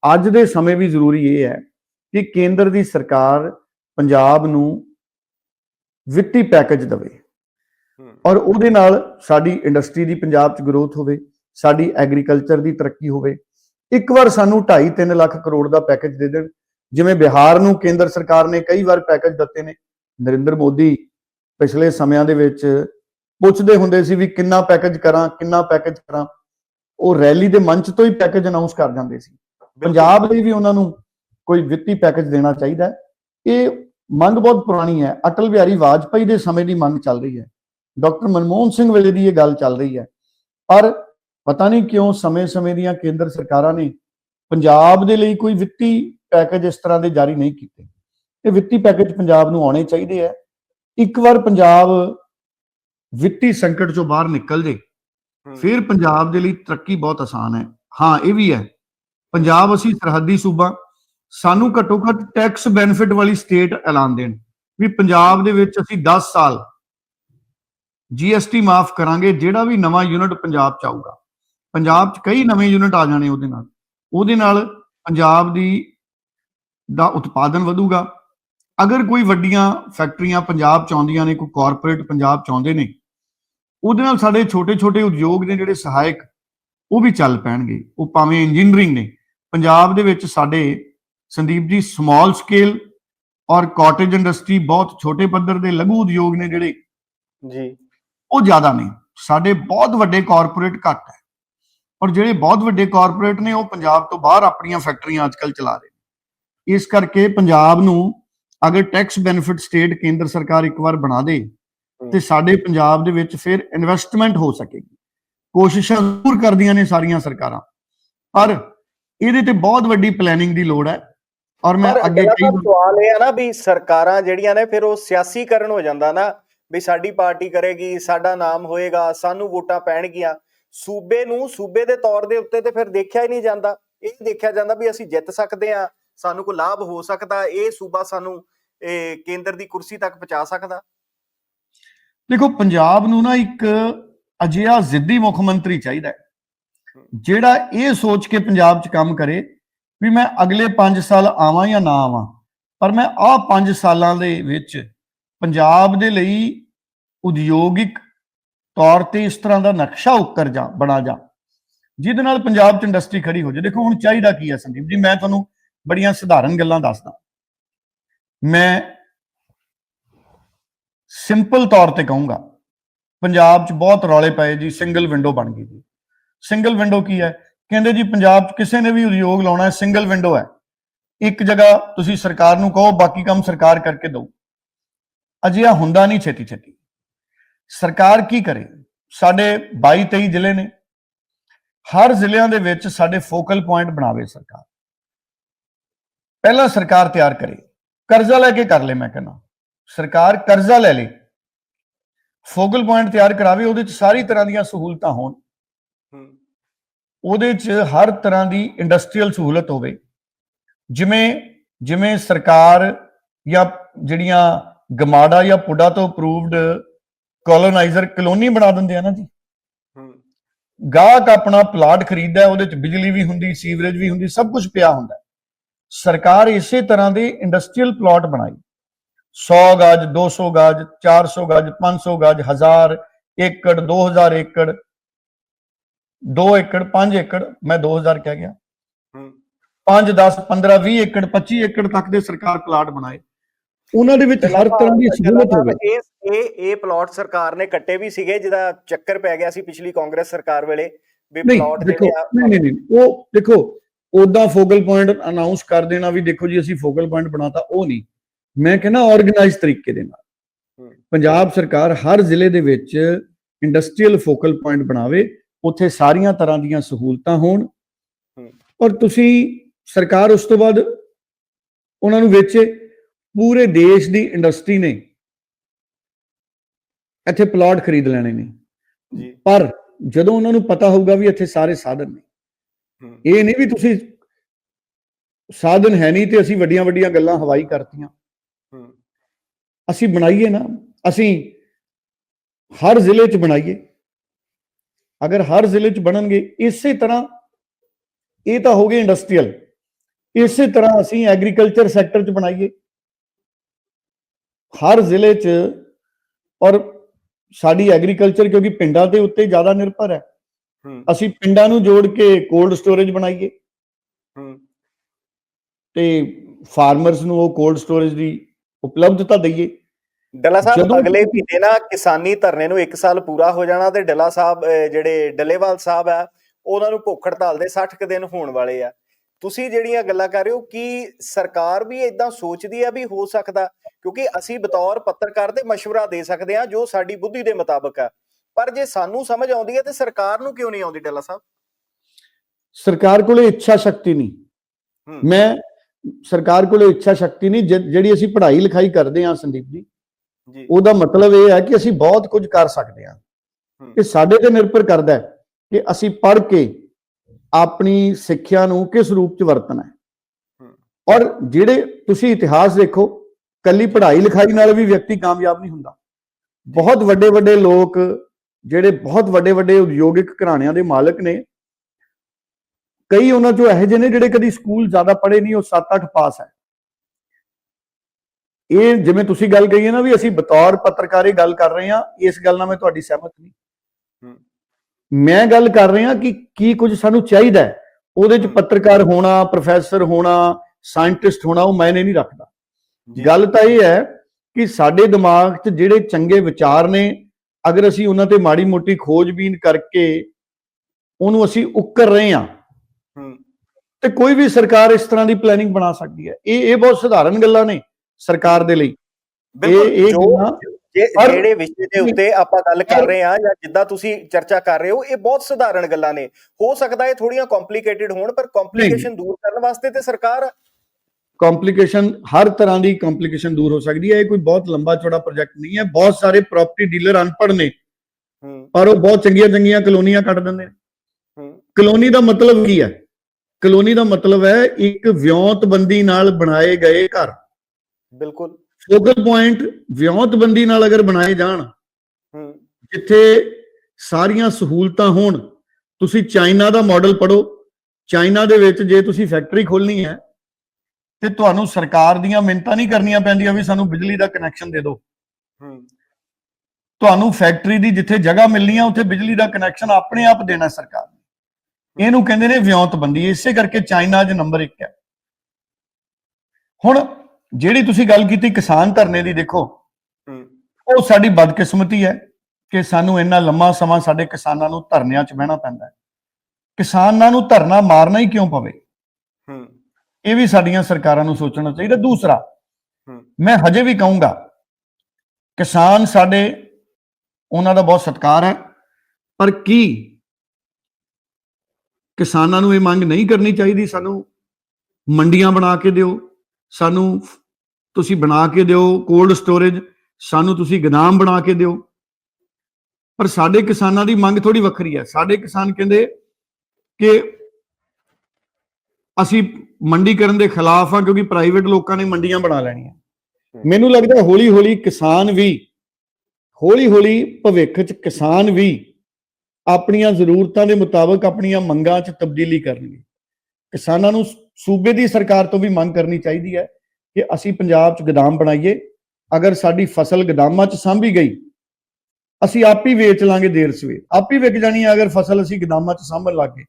ਅੱਜ ਦੇ ਸਮੇਂ ਵੀ ਜ਼ਰੂਰੀ ਇਹ ਹੈ ਕਿ ਕੇਂਦਰ ਦੀ ਸਰਕਾਰ ਪੰਜਾਬ ਨੂੰ ਵਿੱਤੀ ਪੈਕੇਜ ਦੇਵੇ ਔਰ ਉਹਦੇ ਨਾਲ ਸਾਡੀ ਇੰਡਸਟਰੀ ਦੀ ਪੰਜਾਬ 'ਚ ਗਰੋਥ ਹੋਵੇ ਸਾਡੀ ਐਗਰੀਕਲਚਰ ਦੀ ਤਰੱਕੀ ਹੋਵੇ। ਇੱਕ ਵਾਰ ਸਾਨੂੰ 2.5-3 ਲੱਖ ਕਰੋੜ ਦਾ ਪੈਕੇਜ ਦੇ ਦੇਣ ਜਿਵੇਂ ਬਿਹਾਰ ਨੂੰ ਕੇਂਦਰ ਸਰਕਾਰ ਨੇ ਕਈ ਵਾਰ ਪੈਕੇਜ ਦਿੱਤੇ ਨੇ ਨਰਿੰਦਰ ਮੋਦੀ ਪਿਛਲੇ ਸਮਿਆਂ ਦੇ ਵਿੱਚ ਪੁੱਛਦੇ ਹੁੰਦੇ ਸੀ ਵੀ ਕਿੰਨਾ ਪੈਕੇਜ ਕਰਾਂ ਕਿੰਨਾ ਪੈਕੇਜ ਕਰਾਂ। ਉਹ ਰੈਲੀ ਦੇ ਮੰਚ ਤੋਂ ਹੀ ਪੈਕੇਜ ਅਨਾਉਂਸ ਕਰ ਜਾਂਦੇ ਸੀ। ਪੰਜਾਬ ਲਈ ਵੀ ਉਹਨਾਂ ਨੂੰ ਕੋਈ ਵਿੱਤੀ ਪੈਕੇਜ ਦੇਣਾ ਚਾਹੀਦਾ ਇਹ ਮੰਗ ਬਹੁਤ ਪੁਰਾਣੀ ਹੈ। ਅਟਲ ਬਿਹਾਰੀ ਵਾਜਪਾਈ ਦੇ ਸਮੇਂ ਦੀ ਮੰਗ ਚੱਲ ਰਹੀ ਹੈ। ਡਾਕਟਰ ਮਨਮੋਹਨ ਸਿੰਘ ਵੇਲੇ ਦੀ ਇਹ ਗੱਲ ਚੱਲ ਰਹੀ ਹੈ। ਪਰ ਪਤਾ ਨਹੀਂ ਕਿਉਂ ਸਮੇਂ-ਸਮੇਂ ਦੀਆਂ ਕੇਂਦਰ ਸਰਕਾਰਾਂ ਨੇ ਪੰਜਾਬ ਦੇ ਲਈ ਕੋਈ ਵਿੱਤੀ ਪੈਕੇਜ ਇਸ ਤਰ੍ਹਾਂ ਦੇ ਜਾਰੀ ਨਹੀਂ ਕੀਤੇ। ਇਹ ਵਿੱਤੀ ਪੈਕੇਜ ਪੰਜਾਬ ਨੂੰ ਆਉਣੇ ਚਾਹੀਦੇ ਹੈ ਇੱਕ ਵਾਰ ਪੰਜਾਬ ਵਿੱਤੀ ਸੰਕਟ ਚੋਂ ਬਾਹਰ ਨਿਕਲ ਜੇ ਫਿਰ ਪੰਜਾਬ ਦੇ ਲਈ ਤਰੱਕੀ ਬਹੁਤ ਆਸਾਨ ਹੈ। ਹਾਂ ਇਹ ਵੀ ਹੈ। ਪੰਜਾਬ ਅਸੀਂ ਸਰਹੱਦੀ ਸੂਬਾ ਸਾਨੂੰ ਘੱਟੋ ਘੱਟ ਟੈਕਸ ਬੈਨੀਫਿਟ ਵਾਲੀ ਸਟੇਟ ਐਲਾਨ ਦੇਣ। ਵੀ ਪੰਜਾਬ ਦੇ ਵਿੱਚ ਅਸੀਂ 10 ਸਾਲ ਜੀਐਸਟੀ ਮਾਫ ਕਰਾਂਗੇ ਜਿਹੜਾ ਵੀ ਨਵਾਂ ਯੂਨਿਟ ਪੰਜਾਬ ਚ ਆਊਗਾ। ਪੰਜਾਬ ਚ ਕਈ ਨਵੇਂ ਯੂਨਿਟ ਆ ਜਾਣੇ ਉਹਦੇ ਨਾਲ। ਉਹਦੇ ਨਾਲ ਪੰਜਾਬ ਦੀ ਦਾ ਉਤਪਾਦਨ ਵਧੂਗਾ। ਅਗਰ ਕੋਈ ਵੱਡੀਆਂ ਫੈਕਟਰੀਆਂ ਪੰਜਾਬ ਚ ਆਉਂਦੀਆਂ ਨੇ ਕੋਈ ਕਾਰਪੋਰੇਟ ਪੰਜਾਬ ਚ ਆਉਂਦੇ ਨੇ ਉਹਦੇ ਨਾਲ ਸਾਡੇ ਛੋਟੇ-ਛੋਟੇ ਉਦਯੋਗ ਨੇ ਜਿਹੜੇ ਸਹਾਇਕ ਉਹ ਵੀ ਚੱਲ ਪੈਣਗੇ। ਉਹ ਭਾਵੇਂ ਇੰਜੀਨੀਅਰਿੰਗ ਨੇ। ਪੰਜਾਬ ਦੇ ਵਿੱਚ ਸਾਡੇ ਸੰਦੀਪ ਜੀ ਸਮਾਲ ਸਕੇਲ ਔਰ ਕਾਟੇਜ ਇੰਡਸਟਰੀ ਬਹੁਤ ਛੋਟੇ ਪੱਧਰ ਦੇ ਲਘੂ ਉਦਯੋਗ ਨੇ ਜਿਹੜੇ। ਜੀ। ਉਹ ਜ਼ਿਆਦਾ ਨਹੀਂ ਸਾਡੇ ਬਹੁਤ ਵੱਡੇ ਕਾਰਪੋਰੇਟ ਘੱਟ ਹੈ। ਔਰ ਜਿਹੜੇ ਬਹੁਤ ਵੱਡੇ ਕਾਰਪੋਰੇਟ ਨੇ ਉਹ ਪੰਜਾਬ ਤੋਂ ਬਾਹਰ ਆਪਣੀਆਂ ਫੈਕਟਰੀਆਂ ਅੱਜਕੱਲ ਚਲਾ ਰਹੇ ਨੇ। ਇਸ ਕਰਕੇ ਪੰਜਾਬ ਨੂੰ ਅਗਰ ਟੈਕਸ ਬੈਨੀਫਿਟ ਸਟੇਟ ਕੇਂਦਰ ਸਰਕਾਰ ਇੱਕ ਵਾਰ ਬਣਾ ਦੇ ਤੇ ਸਾਡੇ ਪੰਜਾਬ ਦੇ ਵਿੱਚ ਫਿਰ ਇਨਵੈਸਟਮੈਂਟ ਹੋ ਸਕੇਗੀ। ਕੋਸ਼ਿਸ਼ਾਂ ਜ਼ਰੂਰ ਕਰਦੀਆਂ ਨੇ ਸਾਰੀਆਂ ਸਰਕਾਰਾਂ। ਪਰ ਇਹਦੇ ਤੇ ਬਹੁਤ ਵੱਡੀ ਪਲੈਨਿੰਗ ਦੀ ਲੋੜ ਹੈ ਔਰ ਮੈਂ ਅੱਗੇ ਕਈ ਸਵਾਲ ਇਹ ਹੈ ਨਾ ਵੀ ਸਰਕਾਰਾਂ ਜਿਹੜੀਆਂ ਨੇ ਫਿਰ ਉਹ ਸਿਆਸੀਕਰਨ ਹੋ ਜਾਂਦਾ ਨਾ ਵੀ ਸਾਡੀ ਪਾਰਟੀ ਕਰੇਗੀ ਸਾਡਾ ਨਾਮ ਹੋਏਗਾ ਸਾਨੂੰ ਵੋਟਾਂ ਪੈਣਗੀਆਂ। ਸੂਬੇ ਨੂੰ ਸੂਬੇ ਦੇ ਤੌਰ ਦੇ ਉੱਤੇ ਤੇ ਫਿਰ ਦੇਖਿਆ ਹੀ ਨਹੀਂ ਜਾਂਦਾ। ਇਹ ਦੇਖਿਆ ਜਾਂਦਾ ਵੀ ਅਸੀਂ ਜਿੱਤ ਸਕਦੇ ਆ ਸਾਨੂੰ ਕੋਈ ਲਾਭ ਹੋ ਸਕਦਾ, ਇਹ ਸੂਬਾ ਸਾਨੂੰ, ਇਹ ਕੇਂਦਰ ਦੀ ਕੁਰਸੀ ਤੱਕ ਪਹੁੰਚਾ ਸਕਦਾ? ਦੇਖੋ, ਪੰਜਾਬ ਨੂੰ ਨਾ ਇੱਕ ਅਜਿਹਾ ਜ਼ਿੱਦੀ ਮੁੱਖ ਮੰਤਰੀ ਚਾਹੀਦਾ ਹੈ, ਜਿਹੜਾ ਇਹ ਸੋਚ ਕੇ ਪੰਜਾਬ 'ਚ ਕੰਮ ਕਰੇ ਵੀ ਮੈਂ ਅਗਲੇ 5 ਸਾਲ ਆਵਾਂ ਜਾਂ ਨਾ ਆਵਾਂ, ਪਰ ਮੈਂ ਆਹ 5 ਸਾਲਾਂ ਦੇ ਵਿੱਚ ਪੰਜਾਬ ਦੇ ਲਈ ਉਦਯੋਗਿਕ ਤੌਰ ਤੇ ਇਸ ਤਰ੍ਹਾਂ ਦਾ ਨਕਸ਼ਾ ਉੱਕਰ ਜਾ, ਬਣਾ ਜਾ, ਜਿਹਦੇ ਨਾਲ ਪੰਜਾਬ 'ਚ ਇੰਡਸਟਰੀ ਖੜੀ ਹੋ ਜਾਵੇ ਦੇਖੋ, ਹੁਣ ਚਾਹੀਦਾ ਕੀ ਹੈ ਸੰਦੀਪ ਜੀ? ਮੈਂ ਤੁਹਾਨੂੰ ਬੜੀਆਂ ਸਧਾਰਨ ਗੱਲਾਂ ਦੱਸਦਾ। ਮੈਂ ਸਿੰਪਲ ਤੌਰ ਤੇ ਕਹੂੰਗਾ, ਪੰਜਾਬ 'ਚ ਬਹੁਤ ਰੌਲੇ ਪਏ ਜੀ ਸਿੰਗਲ ਵਿੰਡੋ ਬਣ ਗਈ ਜੀ। ਸਿੰਗਲ ਵਿੰਡੋ ਕੀ ਹੈ? ਕਹਿੰਦੇ ਜੀ ਪੰਜਾਬ 'ਚ ਕਿਸੇ ਨੇ ਵੀ ਉਦਯੋਗ ਲਾਉਣਾ ਹੈ ਸਿੰਗਲ ਵਿੰਡੋ ਹੈ। ਇੱਕ ਜਗ੍ਹਾ ਤੁਸੀਂ ਸਰਕਾਰ ਨੂੰ ਕਹੋ, ਬਾਕੀ ਕੰਮ ਸਰਕਾਰ ਕਰਕੇ ਦਊ। ਅਜਿਹਾ ਹੁੰਦਾ ਨਹੀਂ ਛੇਤੀ ਛੇਤੀ ਸਰਕਾਰ ਕੀ ਕਰੇ? ਸਾਡੇ 22 23 ਜ਼ਿਲ੍ਹੇ ਨੇ। ਹਰ ਜ਼ਿਲ੍ਹਿਆਂ ਦੇ ਵਿੱਚ ਸਾਡੇ ਫੋਕਲ ਪੁਆਇੰਟ ਬਣਾਵੇ ਸਰਕਾਰ। ਪਹਿਲਾਂ ਸਰਕਾਰ ਤਿਆਰ ਕਰੇ ਕਰਜ਼ਾ ਲੈ ਕੇ ਕਰ ਲੇ ਮੈਂ ਕਹਿੰਦਾ। ਸਰਕਾਰ ਕਰਜ਼ਾ ਲੈ ਲੇ ਫੋਕਲ ਪੁਆਇੰਟ ਤਿਆਰ ਕਰਾਵੇ ਉਹਦੇ ਚ ਸਾਰੀ ਤਰ੍ਹਾਂ ਦੀਆਂ ਸਹੂਲਤਾਂ ਹੋਣ। ਉਹਦੇ ਚ ਹਰ ਤਰ੍ਹਾਂ ਦੀ ਇੰਡਸਟਰੀਅਲ ਸਹੂਲਤ ਹੋਵੇ। ਜਿਵੇਂ ਜਿਵੇਂ ਸਰਕਾਰ ਜਾਂ ਜਿਹੜੀਆਂ ਗਮਾਡਾ ਜਾਂ ਪੁੱਡਾ ਤੋਂ ਅਪਰੂਵਡ ਕੋਲੋਨਾਈਜ਼ਰ ਕਲੋਨੀ ਬਣਾ ਦਿੰਦੇ ਆ ਨਾ ਜੀ। ਗਾਹਕ ਆਪਣਾ ਪਲਾਟ ਖਰੀਦਦਾ ਉਹਦੇ ਚ ਬਿਜਲੀ ਵੀ ਹੁੰਦੀ ਸੀਵਰੇਜ ਵੀ ਹੁੰਦੀ ਸਭ ਕੁਝ ਪਿਆ ਹੁੰਦਾ। ਸਰਕਾਰ ਇਸੇ ਤਰ੍ਹਾਂ ਦੇ ਇੰਡਸਟਰੀਅਲ ਪਲਾਟ ਬਣਾਈ। 100 ਗਜ 200 ਗਜ 400 ਗਜ 500 ਗਜ 1000 ਏਕੜ 2000 ਏਕੜ 2 ਏਕੜ 5 ਏਕੜ ਮੈਂ 2000 ਕਹਿ ਗਿਆ। ਹੂੰ। 5 10 15 20 ਏਕੜ 25 ਏਕੜ ਤੱਕ ਦੇ ਸਰਕਾਰ ਪਲਾਟ ਬਣਾਏ। ਉਹਨਾਂ ਦੇ ਵਿੱਚ ਹਰ ਤਰ੍ਹਾਂ ਦੀ ਸਹੂਲਤ ਹੋਵੇ। ਇਹ ਇਹ ਇਹ ਪਲਾਟ ਸਰਕਾਰ ਨੇ ਕੱਟੇ ਵੀ ਸੀਗੇ ਜਿਹਦਾ ਚੱਕਰ ਪੈ ਗਿਆ ਸੀ ਪਿਛਲੀ ਕਾਂਗਰਸ ਸਰਕਾਰ ਵੇਲੇ ਵੀ ਪਲਾਟ ਨਹੀਂ ਨਹੀਂ ਨਹੀਂ ਉਹ ਦੇਖੋ ਉਦਾਂ ਫੋਕਲ ਪੁਆਇੰਟ ਅਨਾਉਂਸ ਕਰ ਦੇਣਾ ਵੀ ਦੇਖੋ ਜੀ ਅਸੀਂ ਫੋਕਲ ਪੁਆਇੰਟ ਬਣਾਤਾ ਉਹ ਨਹੀਂ। ਮੈਂ ਕਹਿੰਦਾ ਆਰਗੇਨਾਈਜ਼ ਤਰੀਕੇ ਦੇ ਨਾਲ। ਪੰਜਾਬ ਸਰਕਾਰ ਹਰ ਜ਼ਿਲ੍ਹੇ ਦੇ ਵਿੱਚ ਇੰਡਸਟਰੀਅਲ ਫੋਕਲ ਪੁਆਇੰਟ ਬਣਾਵੇ ਉੱਥੇ ਸਾਰੀਆਂ ਤਰ੍ਹਾਂ ਦੀਆਂ ਸਹੂਲਤਾਂ ਹੋਣ। ਔਰ ਤੁਸੀਂ ਸਰਕਾਰ ਉਸ ਤੋਂ ਬਾਅਦ ਉਹਨਾਂ ਨੂੰ ਵੇਚੇ। ਪੂਰੇ ਦੇਸ਼ ਦੀ ਇੰਡਸਟਰੀ ਨੇ ਇੱਥੇ ਪਲਾਟ ਖਰੀਦ ਲੈਣੇ ਨੇ। ਜੀ। ਪਰ ਜਦੋਂ ਉਹਨਾਂ ਨੂੰ ਪਤਾ ਹੋਊਗਾ ਵੀ ਇੱਥੇ ਸਾਰੇ ਸਾਧਨ ਨੇ ਇਹ ਨਹੀਂ ਵੀ ਤੁਸੀਂ ਸਾਧਨ ਹੈ ਨਹੀਂ ਤੇ ਅਸੀਂ ਵੱਡੀਆਂ ਵੱਡੀਆਂ ਗੱਲਾਂ ਹਵਾਈ ਕਰਤੀਆਂ। ਅਸੀਂ ਬਣਾਈਏ ਨਾ ਅਸੀਂ ਹਰ ਜ਼ਿਲ੍ਹੇ 'ਚ ਬਣਾਈਏ। ਅਗਰ ਹਰ ਜ਼ਿਲ੍ਹੇ 'ਚ ਬਣਨਗੇ ਇਸੇ ਤਰ੍ਹਾਂ ਇਹ ਤਾਂ ਹੋ ਗਏ ਇੰਡਸਟਰੀਅਲ ਇਸੇ ਤਰ੍ਹਾਂ ਅਸੀਂ ਐਗਰੀਕਲਚਰ ਸੈਕਟਰ 'ਚ ਬਣਾਈਏ। ਹਰ ਜ਼ਿਲ੍ਹੇ 'ਚ ਔਰ ਸਾਡੀ ਐਗਰੀਕਲਚਰ ਕਿਉਂਕਿ ਪਿੰਡਾਂ ਦੇ ਉੱਤੇ ਜ਼ਿਆਦਾ ਨਿਰਭਰ ਹੂੰ। ਅਸੀਂ ਪਿੰਡਾਂ ਨੂੰ ਜੋੜ ਕੇ ਕੋਲਡ ਸਟੋਰੇਜ ਬਣਾਈਏ ਹੂੰ ਤੇ ਫਾਰਮਰਸ ਨੂੰ ਉਹ ਕੋਲਡ ਸਟੋਰੇਜ ਦੀ ਉਪਲਬਧਤਾ ਦਈਏ ਡੱਲਾ ਸਾਹਿਬ ਜਦੋਂ- ਅਗਲੇ ਮਹੀਨੇ ਨਾ ਕਿਸਾਨੀ ਧਰਨੇ ਨੂੰ 1 ਸਾਲ ਪੂਰਾ ਹੋ ਜਾਣਾ ਤੇ ਡੱਲਾ ਸਾਹਿਬ ਅਹ, ਜਿਹੜੇ ਡੱਲੇਵਾਲ ਸਾਹਿਬ ਆ ਉਹਨਾਂ ਨੂੰ ਭੁੱਖ ਹੜਤਾਲ ਦੇ 60 ਕੁ ਦਿਨ ਹੋਣ ਵਾਲੇ ਆ ਤੁਸੀਂ ਜਿਹੜੀਆਂ ਗੱਲਾਂ ਕਰ ਰਹੇ ਹੋ ਕੀ ਸਰਕਾਰ ਵੀ ਇਦਾਂ ਸੋਚਦੀ ਆ ਵੀ ਹੋ ਸਕਦਾ ਕਿਉਂਕਿ ਅਸੀਂ ਬਤੌਰ ਪੱਤਰਕਾਰ ਦੇ مشورہ ਦੇ ਸਕਦੇ ਆ ਜੋ ਸਾਡੀ ਬੁੱਧੀ ਦੇ ਮੁਤਾਬਕ ਆ ਪਰ ਜੇ ਸਾਨੂੰ ਸਮਝ ਆਉਂਦੀ ਹੈ ਤੇ ਸਰਕਾਰ ਨੂੰ ਕਿਉਂ ਨਹੀਂ ਆਉਂਦੀ ਡੱਲਾ ਸਾਹਿਬ? ਸਰਕਾਰ ਕੋਲੇ ਇੱਛਾ ਸ਼ਕਤੀ ਨਹੀਂ। ਮੈਂ ਸਰਕਾਰ ਕੋਲੇ ਇੱਛਾ ਸ਼ਕਤੀ ਨਹੀਂ ਜਿਹੜੀ ਅਸੀਂ ਪੜ੍ਹਾਈ ਲਿਖਾਈ ਕਰਦੇ ਹਾਂ ਸੰਦੀਪ ਜੀ। ਜੀ। ਉਹਦਾ ਮਤਲਬ ਇਹ ਹੈ ਕਿ ਅਸੀਂ ਬਹੁਤ ਕੁਝ ਕਰ ਸਕਦੇ ਹਾਂ। ਇਹ ਸਾਡੇ ਤੇ ਨਿਰਭਰ ਕਰਦਾ ਹੈ ਕਿ ਅਸੀਂ ਪੜ੍ਹ ਕੇ ਆਪਣੀ ਸਿੱਖਿਆ ਨੂੰ ਕਿਸ ਰੂਪ ਚ ਵਰਤਣਾ ਹੂੰ। ਔਰ ਜਿਹੜੇ ਤੁਸੀਂ ਇਤਿਹਾਸ ਦੇਖੋ ਕੱਲੀ ਪੜ੍ਹਾਈ ਲਿਖਾਈ ਨਾਲ ਵੀ ਵਿਅਕਤੀ ਕਾਮਯਾਬ ਨਹੀਂ ਹੁੰਦਾ। ਬਹੁਤ ਵੱਡੇ ਵੱਡੇ ਲੋਕ ਜਿਹੜੇ ਬਹੁਤ ਵੱਡੇ ਵੱਡੇ ਉਦਯੋਗਿਕ ਘਰਾਣਿਆਂ ਦੇ ਮਾਲਕ ਨੇ ਕਈ ਉਹਨਾਂ ਚੋਂ ਇਹੋ ਜਿਹੇ ਨੇ ਜਿਹੜੇ ਕਦੀ ਸਕੂਲ ਜ਼ਿਆਦਾ ਪੜ੍ਹੇ ਨਹੀਂ ਉਹ 7-8 ਪਾਸ ਹੈ ਇਹ ਜਿਵੇਂ ਤੁਸੀਂ ਗੱਲ ਕਹੀ ਹੈ ਨਾ ਵੀ ਅਸੀਂ ਬਤੌਰ ਪੱਤਰਕਾਰੀ ਗੱਲ ਕਰ ਰਹੇ ਹਾਂ ਇਸ ਗੱਲ ਨਾਲ ਮੈਂ ਤੁਹਾਡੀ ਸਹਿਮਤ ਨਹੀਂ। ਮੈਂ ਗੱਲ ਕਰ ਰਿਹਾ ਕਿ ਕੀ ਕੁਝ ਸਾਨੂੰ ਚਾਹੀਦਾ ਉਹਦੇ ਚ। ਪੱਤਰਕਾਰ ਹੋਣਾ ਪ੍ਰੋਫੈਸਰ ਹੋਣਾ ਸਾਇੰਟਿਸਟ ਹੋਣਾ ਉਹ ਮਾਇਨੇ ਨਹੀਂ ਰੱਖਦਾ। ਗੱਲ ਤਾਂ ਇਹ ਹੈ ਕਿ ਸਾਡੇ ਦਿਮਾਗ 'ਚ ਜਿਹੜੇ ਚੰਗੇ ਵਿਚਾਰ ਨੇ ਅਗਰ ਅਸੀਂ ਉਹਨਾਂ ਤੇ ਮਾੜੀ ਮੋਟੀ ਖੋਜਬੀਨ ਕਰਕੇ ਉਹਨੂੰ ਅਸੀਂ ਉੱਕਰ ਰਹੇ ਹਾਂ ਹੂੰ। ਤੇ ਕੋਈ ਵੀ ਸਰਕਾਰ ਇਸ ਤਰ੍ਹਾਂ ਦੀ ਪਲੈਨਿੰਗ ਬਣਾ ਸਕਦੀ ਹੈ। ਇਹ ਇਹ ਬਹੁਤ ਸਧਾਰਨ ਗੱਲਾਂ ਨੇ ਸਰਕਾਰ ਦੇ ਲਈ। ਬਿਲਕੁਲ ਇਹ ਜਿਹੜੇ ਵਿਸ਼ੇ ਦੇ ਉੱਤੇ ਆਪਾਂ ਗੱਲ ਕਰ ਰਹੇ ਹਾਂ ਜਾਂ ਜਿੱਦਾਂ ਤੁਸੀਂ ਚਰਚਾ ਕਰ ਰਹੇ ਹੋ ਇਹ ਬਹੁਤ ਸਧਾਰਨ ਗੱਲਾਂ ਨੇ। ਹੋ ਸਕਦਾ ਇਹ ਥੋੜੀਆਂ ਕੰਪਲਿਕੇਟਿਡ ਹੋਣ ਪਰ ਕੰਪਲਿਕੇਸ਼ਨ ਦੂਰ ਕਰਨ ਵਾਸਤੇ ਤੇ ਸਰਕਾਰ ਕੰਪਲਿਕੇਸ਼ਨ ਹਰ ਤਰ੍ਹਾਂ ਦੀ ਕੰਪਲਿਕੇਸ਼ਨ ਦੂਰ ਹੋ ਸਕਦੀ ਹੈ। ਇਹ ਕੋਈ ਬਹੁਤ ਲੰਬਾ ਚੌੜਾ ਪ੍ਰੋਜੈਕਟ ਨਹੀਂ ਹੈ। ਬਹੁਤ ਸਾਰੇ ਪ੍ਰਾਪਰਟੀ ਡੀਲਰ ਅਨਪੜ੍ਹ ਨੇ। ਪਰ ਉਹ ਬਹੁਤ ਚੰਗੀਆਂ ਚੰਗੀਆਂ ਕਲੋਨੀਆਂ ਕੱਢ ਦਿੰਦੇ ਨੇ। ਕਲੋਨੀ ਦਾ ਮਤਲਬ ਕੀ ਹੈ? ਕਲੋਨੀ ਦਾ ਮਤਲਬ ਹੈ ਇੱਕ ਵਿਉਂਤਬੰਦੀ ਨਾਲ ਬਣਾਏ ਗਏ ਘਰ। ਬਿਲਕੁਲ। ਫੋਕਲ ਪੁਆਇੰਟ ਵਿਉਂਤਬੰਦੀ ਨਾਲ ਅਗਰ ਬਣਾਏ ਜਾਣ ਜਿੱਥੇ ਸਾਰੀਆਂ ਸਹੂਲਤਾਂ ਹੋਣ ਤੁਸੀਂ ਚਾਈਨਾ ਦਾ ਮਾਡਲ ਪੜੋ ਚਾਈਨਾ ਦੇ ਵਿੱਚ ਜੇ ਤੁਸੀਂ ਫੈਕਟਰੀ ਖੋਲਣੀ ਹੈ ਤੇ ਤੁਹਾਨੂੰ ਸਰਕਾਰ ਦੀਆਂ ਮਿੰਤਾਂ ਨਹੀਂ ਕਰਨੀਆਂ ਪੈਂਦੀਆਂ ਵੀ ਸਾਨੂੰ ਬਿਜਲੀ ਦਾ ਕਨੈਕਸ਼ਨ ਦੇ ਦਿਓ। ਹੂੰ। ਤੁਹਾਨੂੰ ਫੈਕਟਰੀ ਦੀ ਜਿੱਥੇ ਜਗ੍ਹਾ ਮਿਲਣੀ ਆ ਉੱਥੇ ਬਿਜਲੀ ਦਾ ਕਨੈਕਸ਼ਨ ਆਪਣੇ ਆਪ ਦੇਣਾ ਸਰਕਾਰ ਨੇ। ਇਹਨੂੰ ਕਹਿੰਦੇ ਨੇ ਵਿਉਂਤਬੰਦੀ ਇਸੇ ਕਰਕੇ ਚਾਈਨਾ 'ਚ ਨੰਬਰ 1 ਹੈ ਹੁਣ ਜਿਹੜੀ ਤੁਸੀਂ ਗੱਲ ਕੀਤੀ ਕਿਸਾਨ ਧਰਨੇ ਦੀ ਦੇਖੋ। ਉਹ ਸਾਡੀ ਬਦਕਿਸਮਤੀ ਹੈ ਕਿ ਸਾਨੂੰ ਇੰਨਾ ਲੰਮਾ ਸਮਾਂ ਸਾਡੇ ਕਿਸਾਨਾਂ ਨੂੰ ਧਰਨਿਆਂ 'ਚ ਬਹਿਣਾ ਪੈਂਦਾ ਹੈ। ਕਿਸਾਨਾਂ ਨੂੰ ਧਰਨਾ ਮਾਰਨਾ ਹੀ ਕਿਉਂ ਪਵੇ? ਇਹ ਵੀ ਸਾਡੀਆਂ ਸਰਕਾਰਾਂ ਨੂੰ ਸੋਚਣਾ ਚਾਹੀਦਾ। ਦੂਸਰਾ ਮੈਂ ਹਜੇ ਵੀ ਕਹੂੰਗਾ ਕਿਸਾਨ ਸਾਡੇ ਉਹਨਾਂ ਦਾ ਬਹੁਤ ਸਤਿਕਾਰ ਹੈ ਪਰ ਕੀ ਕਿਸਾਨਾਂ ਨੂੰ ਇਹ ਮੰਗ ਨਹੀਂ ਕਰਨੀ ਚਾਹੀਦੀ? ਸਾਨੂੰ ਮੰਡੀਆਂ ਬਣਾ ਕੇ ਦਿਓ ਸਾਨੂੰ ਤੁਸੀਂ ਬਣਾ ਕੇ ਦਿਓ ਕੋਲਡ ਸਟੋਰੇਜ ਸਾਨੂੰ ਤੁਸੀਂ ਗਦਾਮ ਬਣਾ ਕੇ ਦਿਓ। ਪਰ ਸਾਡੇ ਕਿਸਾਨਾਂ ਦੀ ਮੰਗ ਥੋੜੀ ਵੱਖਰੀ ਹੈ। ਸਾਡੇ ਕਿਸਾਨ ਕਹਿੰਦੇ ਕਿ ਅਸੀਂ ਮੰਡੀਕਰਨ ਦੇ ਖਿਲਾਫ ਆ ਕਿਉਂਕਿ ਪ੍ਰਾਈਵੇਟ ਲੋਕਾਂ ਨੇ ਮੰਡੀਆਂ ਬਣਾ ਲੈਣੀਆਂ। ਮੈਨੂੰ ਲੱਗਦਾ ਹੌਲੀ ਹੌਲੀ ਕਿਸਾਨ ਵੀ ਹੌਲੀ ਹੌਲੀ ਭਵਿੱਖ ਚ ਕਿਸਾਨ ਵੀ ਆਪਣੀਆਂ ਜ਼ਰੂਰਤਾਂ ਦੇ ਮੁਤਾਬਕ ਆਪਣੀਆਂ ਮੰਗਾਂ 'ਚ ਤਬਦੀਲੀ ਕਰਨਗੇ। ਕਿਸਾਨਾਂ ਨੂੰ ਸੂਬੇ ਦੀ ਸਰਕਾਰ ਤੋਂ ਵੀ ਮੰਗ ਕਰਨੀ ਚਾਹੀਦੀ ਹੈ ਕਿ ਅਸੀਂ ਪੰਜਾਬ 'ਚ ਗੋਦਾਮ ਬਣਾਈਏ। ਅਗਰ ਸਾਡੀ ਫਸਲ ਗੋਦਾਮਾਂ 'ਚ ਸਾਂਭੀ ਗਈ ਅਸੀਂ ਆਪ ਹੀ ਵੇਚ ਲਾਂਗੇ ਦੇਰ ਸਵੇਰ। ਆਪ ਹੀ ਵਿਕ ਜਾਣੀ ਹੈ ਅਗਰ ਫਸਲ ਅਸੀਂ ਗੋਦਾਮਾਂ 'ਚ ਸਾਂਭਣ ਲੱਗੇ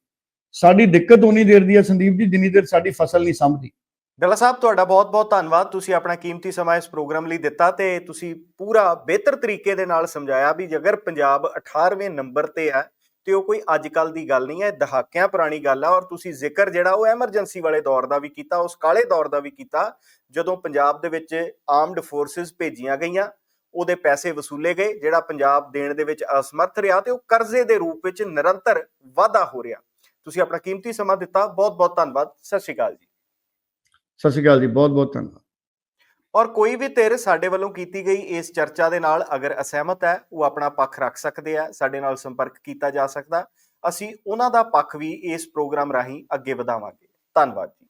ਸਾਡੀ ਦਿੱਕਤ ਉਨੀ ਦੇਰ ਦੀ ਹੈ ਸੰਦੀਪ ਜੀ, ਜਿੰਨੀ ਦੇਰ ਸਾਡੀ ਫਸਲ ਨਹੀਂ ਸਾਂਭਦੀ। ਡੱਲਾ ਸਾਹਿਬ, ਤੁਹਾਡਾ ਬਹੁਤ-ਬਹੁਤ ਧੰਨਵਾਦ। ਤੁਸੀਂ ਆਪਣਾ ਕੀਮਤੀ ਸਮਾਂ ਇਸ ਪ੍ਰੋਗਰਾਮ ਲਈ ਦਿੱਤਾ ਤੇ ਤੁਸੀਂ ਪੂਰਾ ਬਿਹਤਰ ਤਰੀਕੇ ਦੇ ਨਾਲ ਸਮਝਾਇਆ ਵੀ ਜੇਕਰ ਪੰਜਾਬ 18ਵੇਂ ਨੰਬਰ ਤੇ ਹੈ, ਤੇ ਉਹ ਕੋਈ ਅੱਜ ਕੱਲ ਦੀ ਗੱਲ ਨਹੀਂ ਹੈ ਦਹਾਕਿਆਂ ਪੁਰਾਣੀ ਗੱਲ ਆ ਔਰ ਤੁਸੀਂ ਜ਼ਿਕਰ ਜਿਹੜਾ ਉਹ ਐਮਰਜੈਂਸੀ ਵਾਲੇ ਦੌਰ ਦਾ ਵੀ ਕੀਤਾ, ਉਸ ਕਾਲੇ ਦੌਰ ਦਾ ਵੀ ਕੀਤਾ, ਜਦੋਂ ਪੰਜਾਬ ਦੇ ਵਿੱਚ ਆਰਮਡ ਫੋਰਸਿਸ ਭੇਜੀਆਂ ਗਈਆਂ, ਉਹਦੇ ਪੈਸੇ ਵਸੂਲੇ ਗਏ, ਜਿਹੜਾ ਪੰਜਾਬ ਦੇਣ ਦੇ ਵਿੱਚ ਅਸਮਰਥ ਰਿਹਾ ਤੇ ਉਹ ਕਰਜ਼ੇ ਦੇ ਰੂਪ ਵਿੱਚ ਨਿਰੰਤਰ ਵਾਧਾ ਹੋ ਰਿਹਾ। ਤੁਸੀਂ ਆਪਣਾ ਕੀਮਤੀ ਸਮਾਂ ਦਿੱਤਾ ਬਹੁਤ-ਬਹੁਤ ਧੰਨਵਾਦ ਸਤਿ ਸ਼੍ਰੀ ਅਕਾਲ ਜੀ। ਸਤਿ ਸ਼੍ਰੀ ਅਕਾਲ ਜੀ ਬਹੁਤ ਬਹੁਤ ਧੰਨਵਾਦ। ਔਰ ਕੋਈ ਵੀ ਧਿਰ ਸਾਡੇ ਵੱਲੋਂ ਕੀਤੀ ਗਈ ਇਸ ਚਰਚਾ ਦੇ ਨਾਲ ਅਗਰ ਅਸਹਿਮਤ ਹੈ ਉਹ ਆਪਣਾ ਪੱਖ ਰੱਖ ਸਕਦੇ ਆ ਸਾਡੇ ਨਾਲ ਸੰਪਰਕ ਕੀਤਾ ਜਾ ਸਕਦਾ। ਅਸੀਂ ਉਹਨਾਂ ਦਾ ਪੱਖ ਵੀ ਇਸ ਪ੍ਰੋਗਰਾਮ ਰਾਹੀਂ ਅੱਗੇ ਵਧਾਵਾਂਗੇ। ਧੰਨਵਾਦ ਜੀ।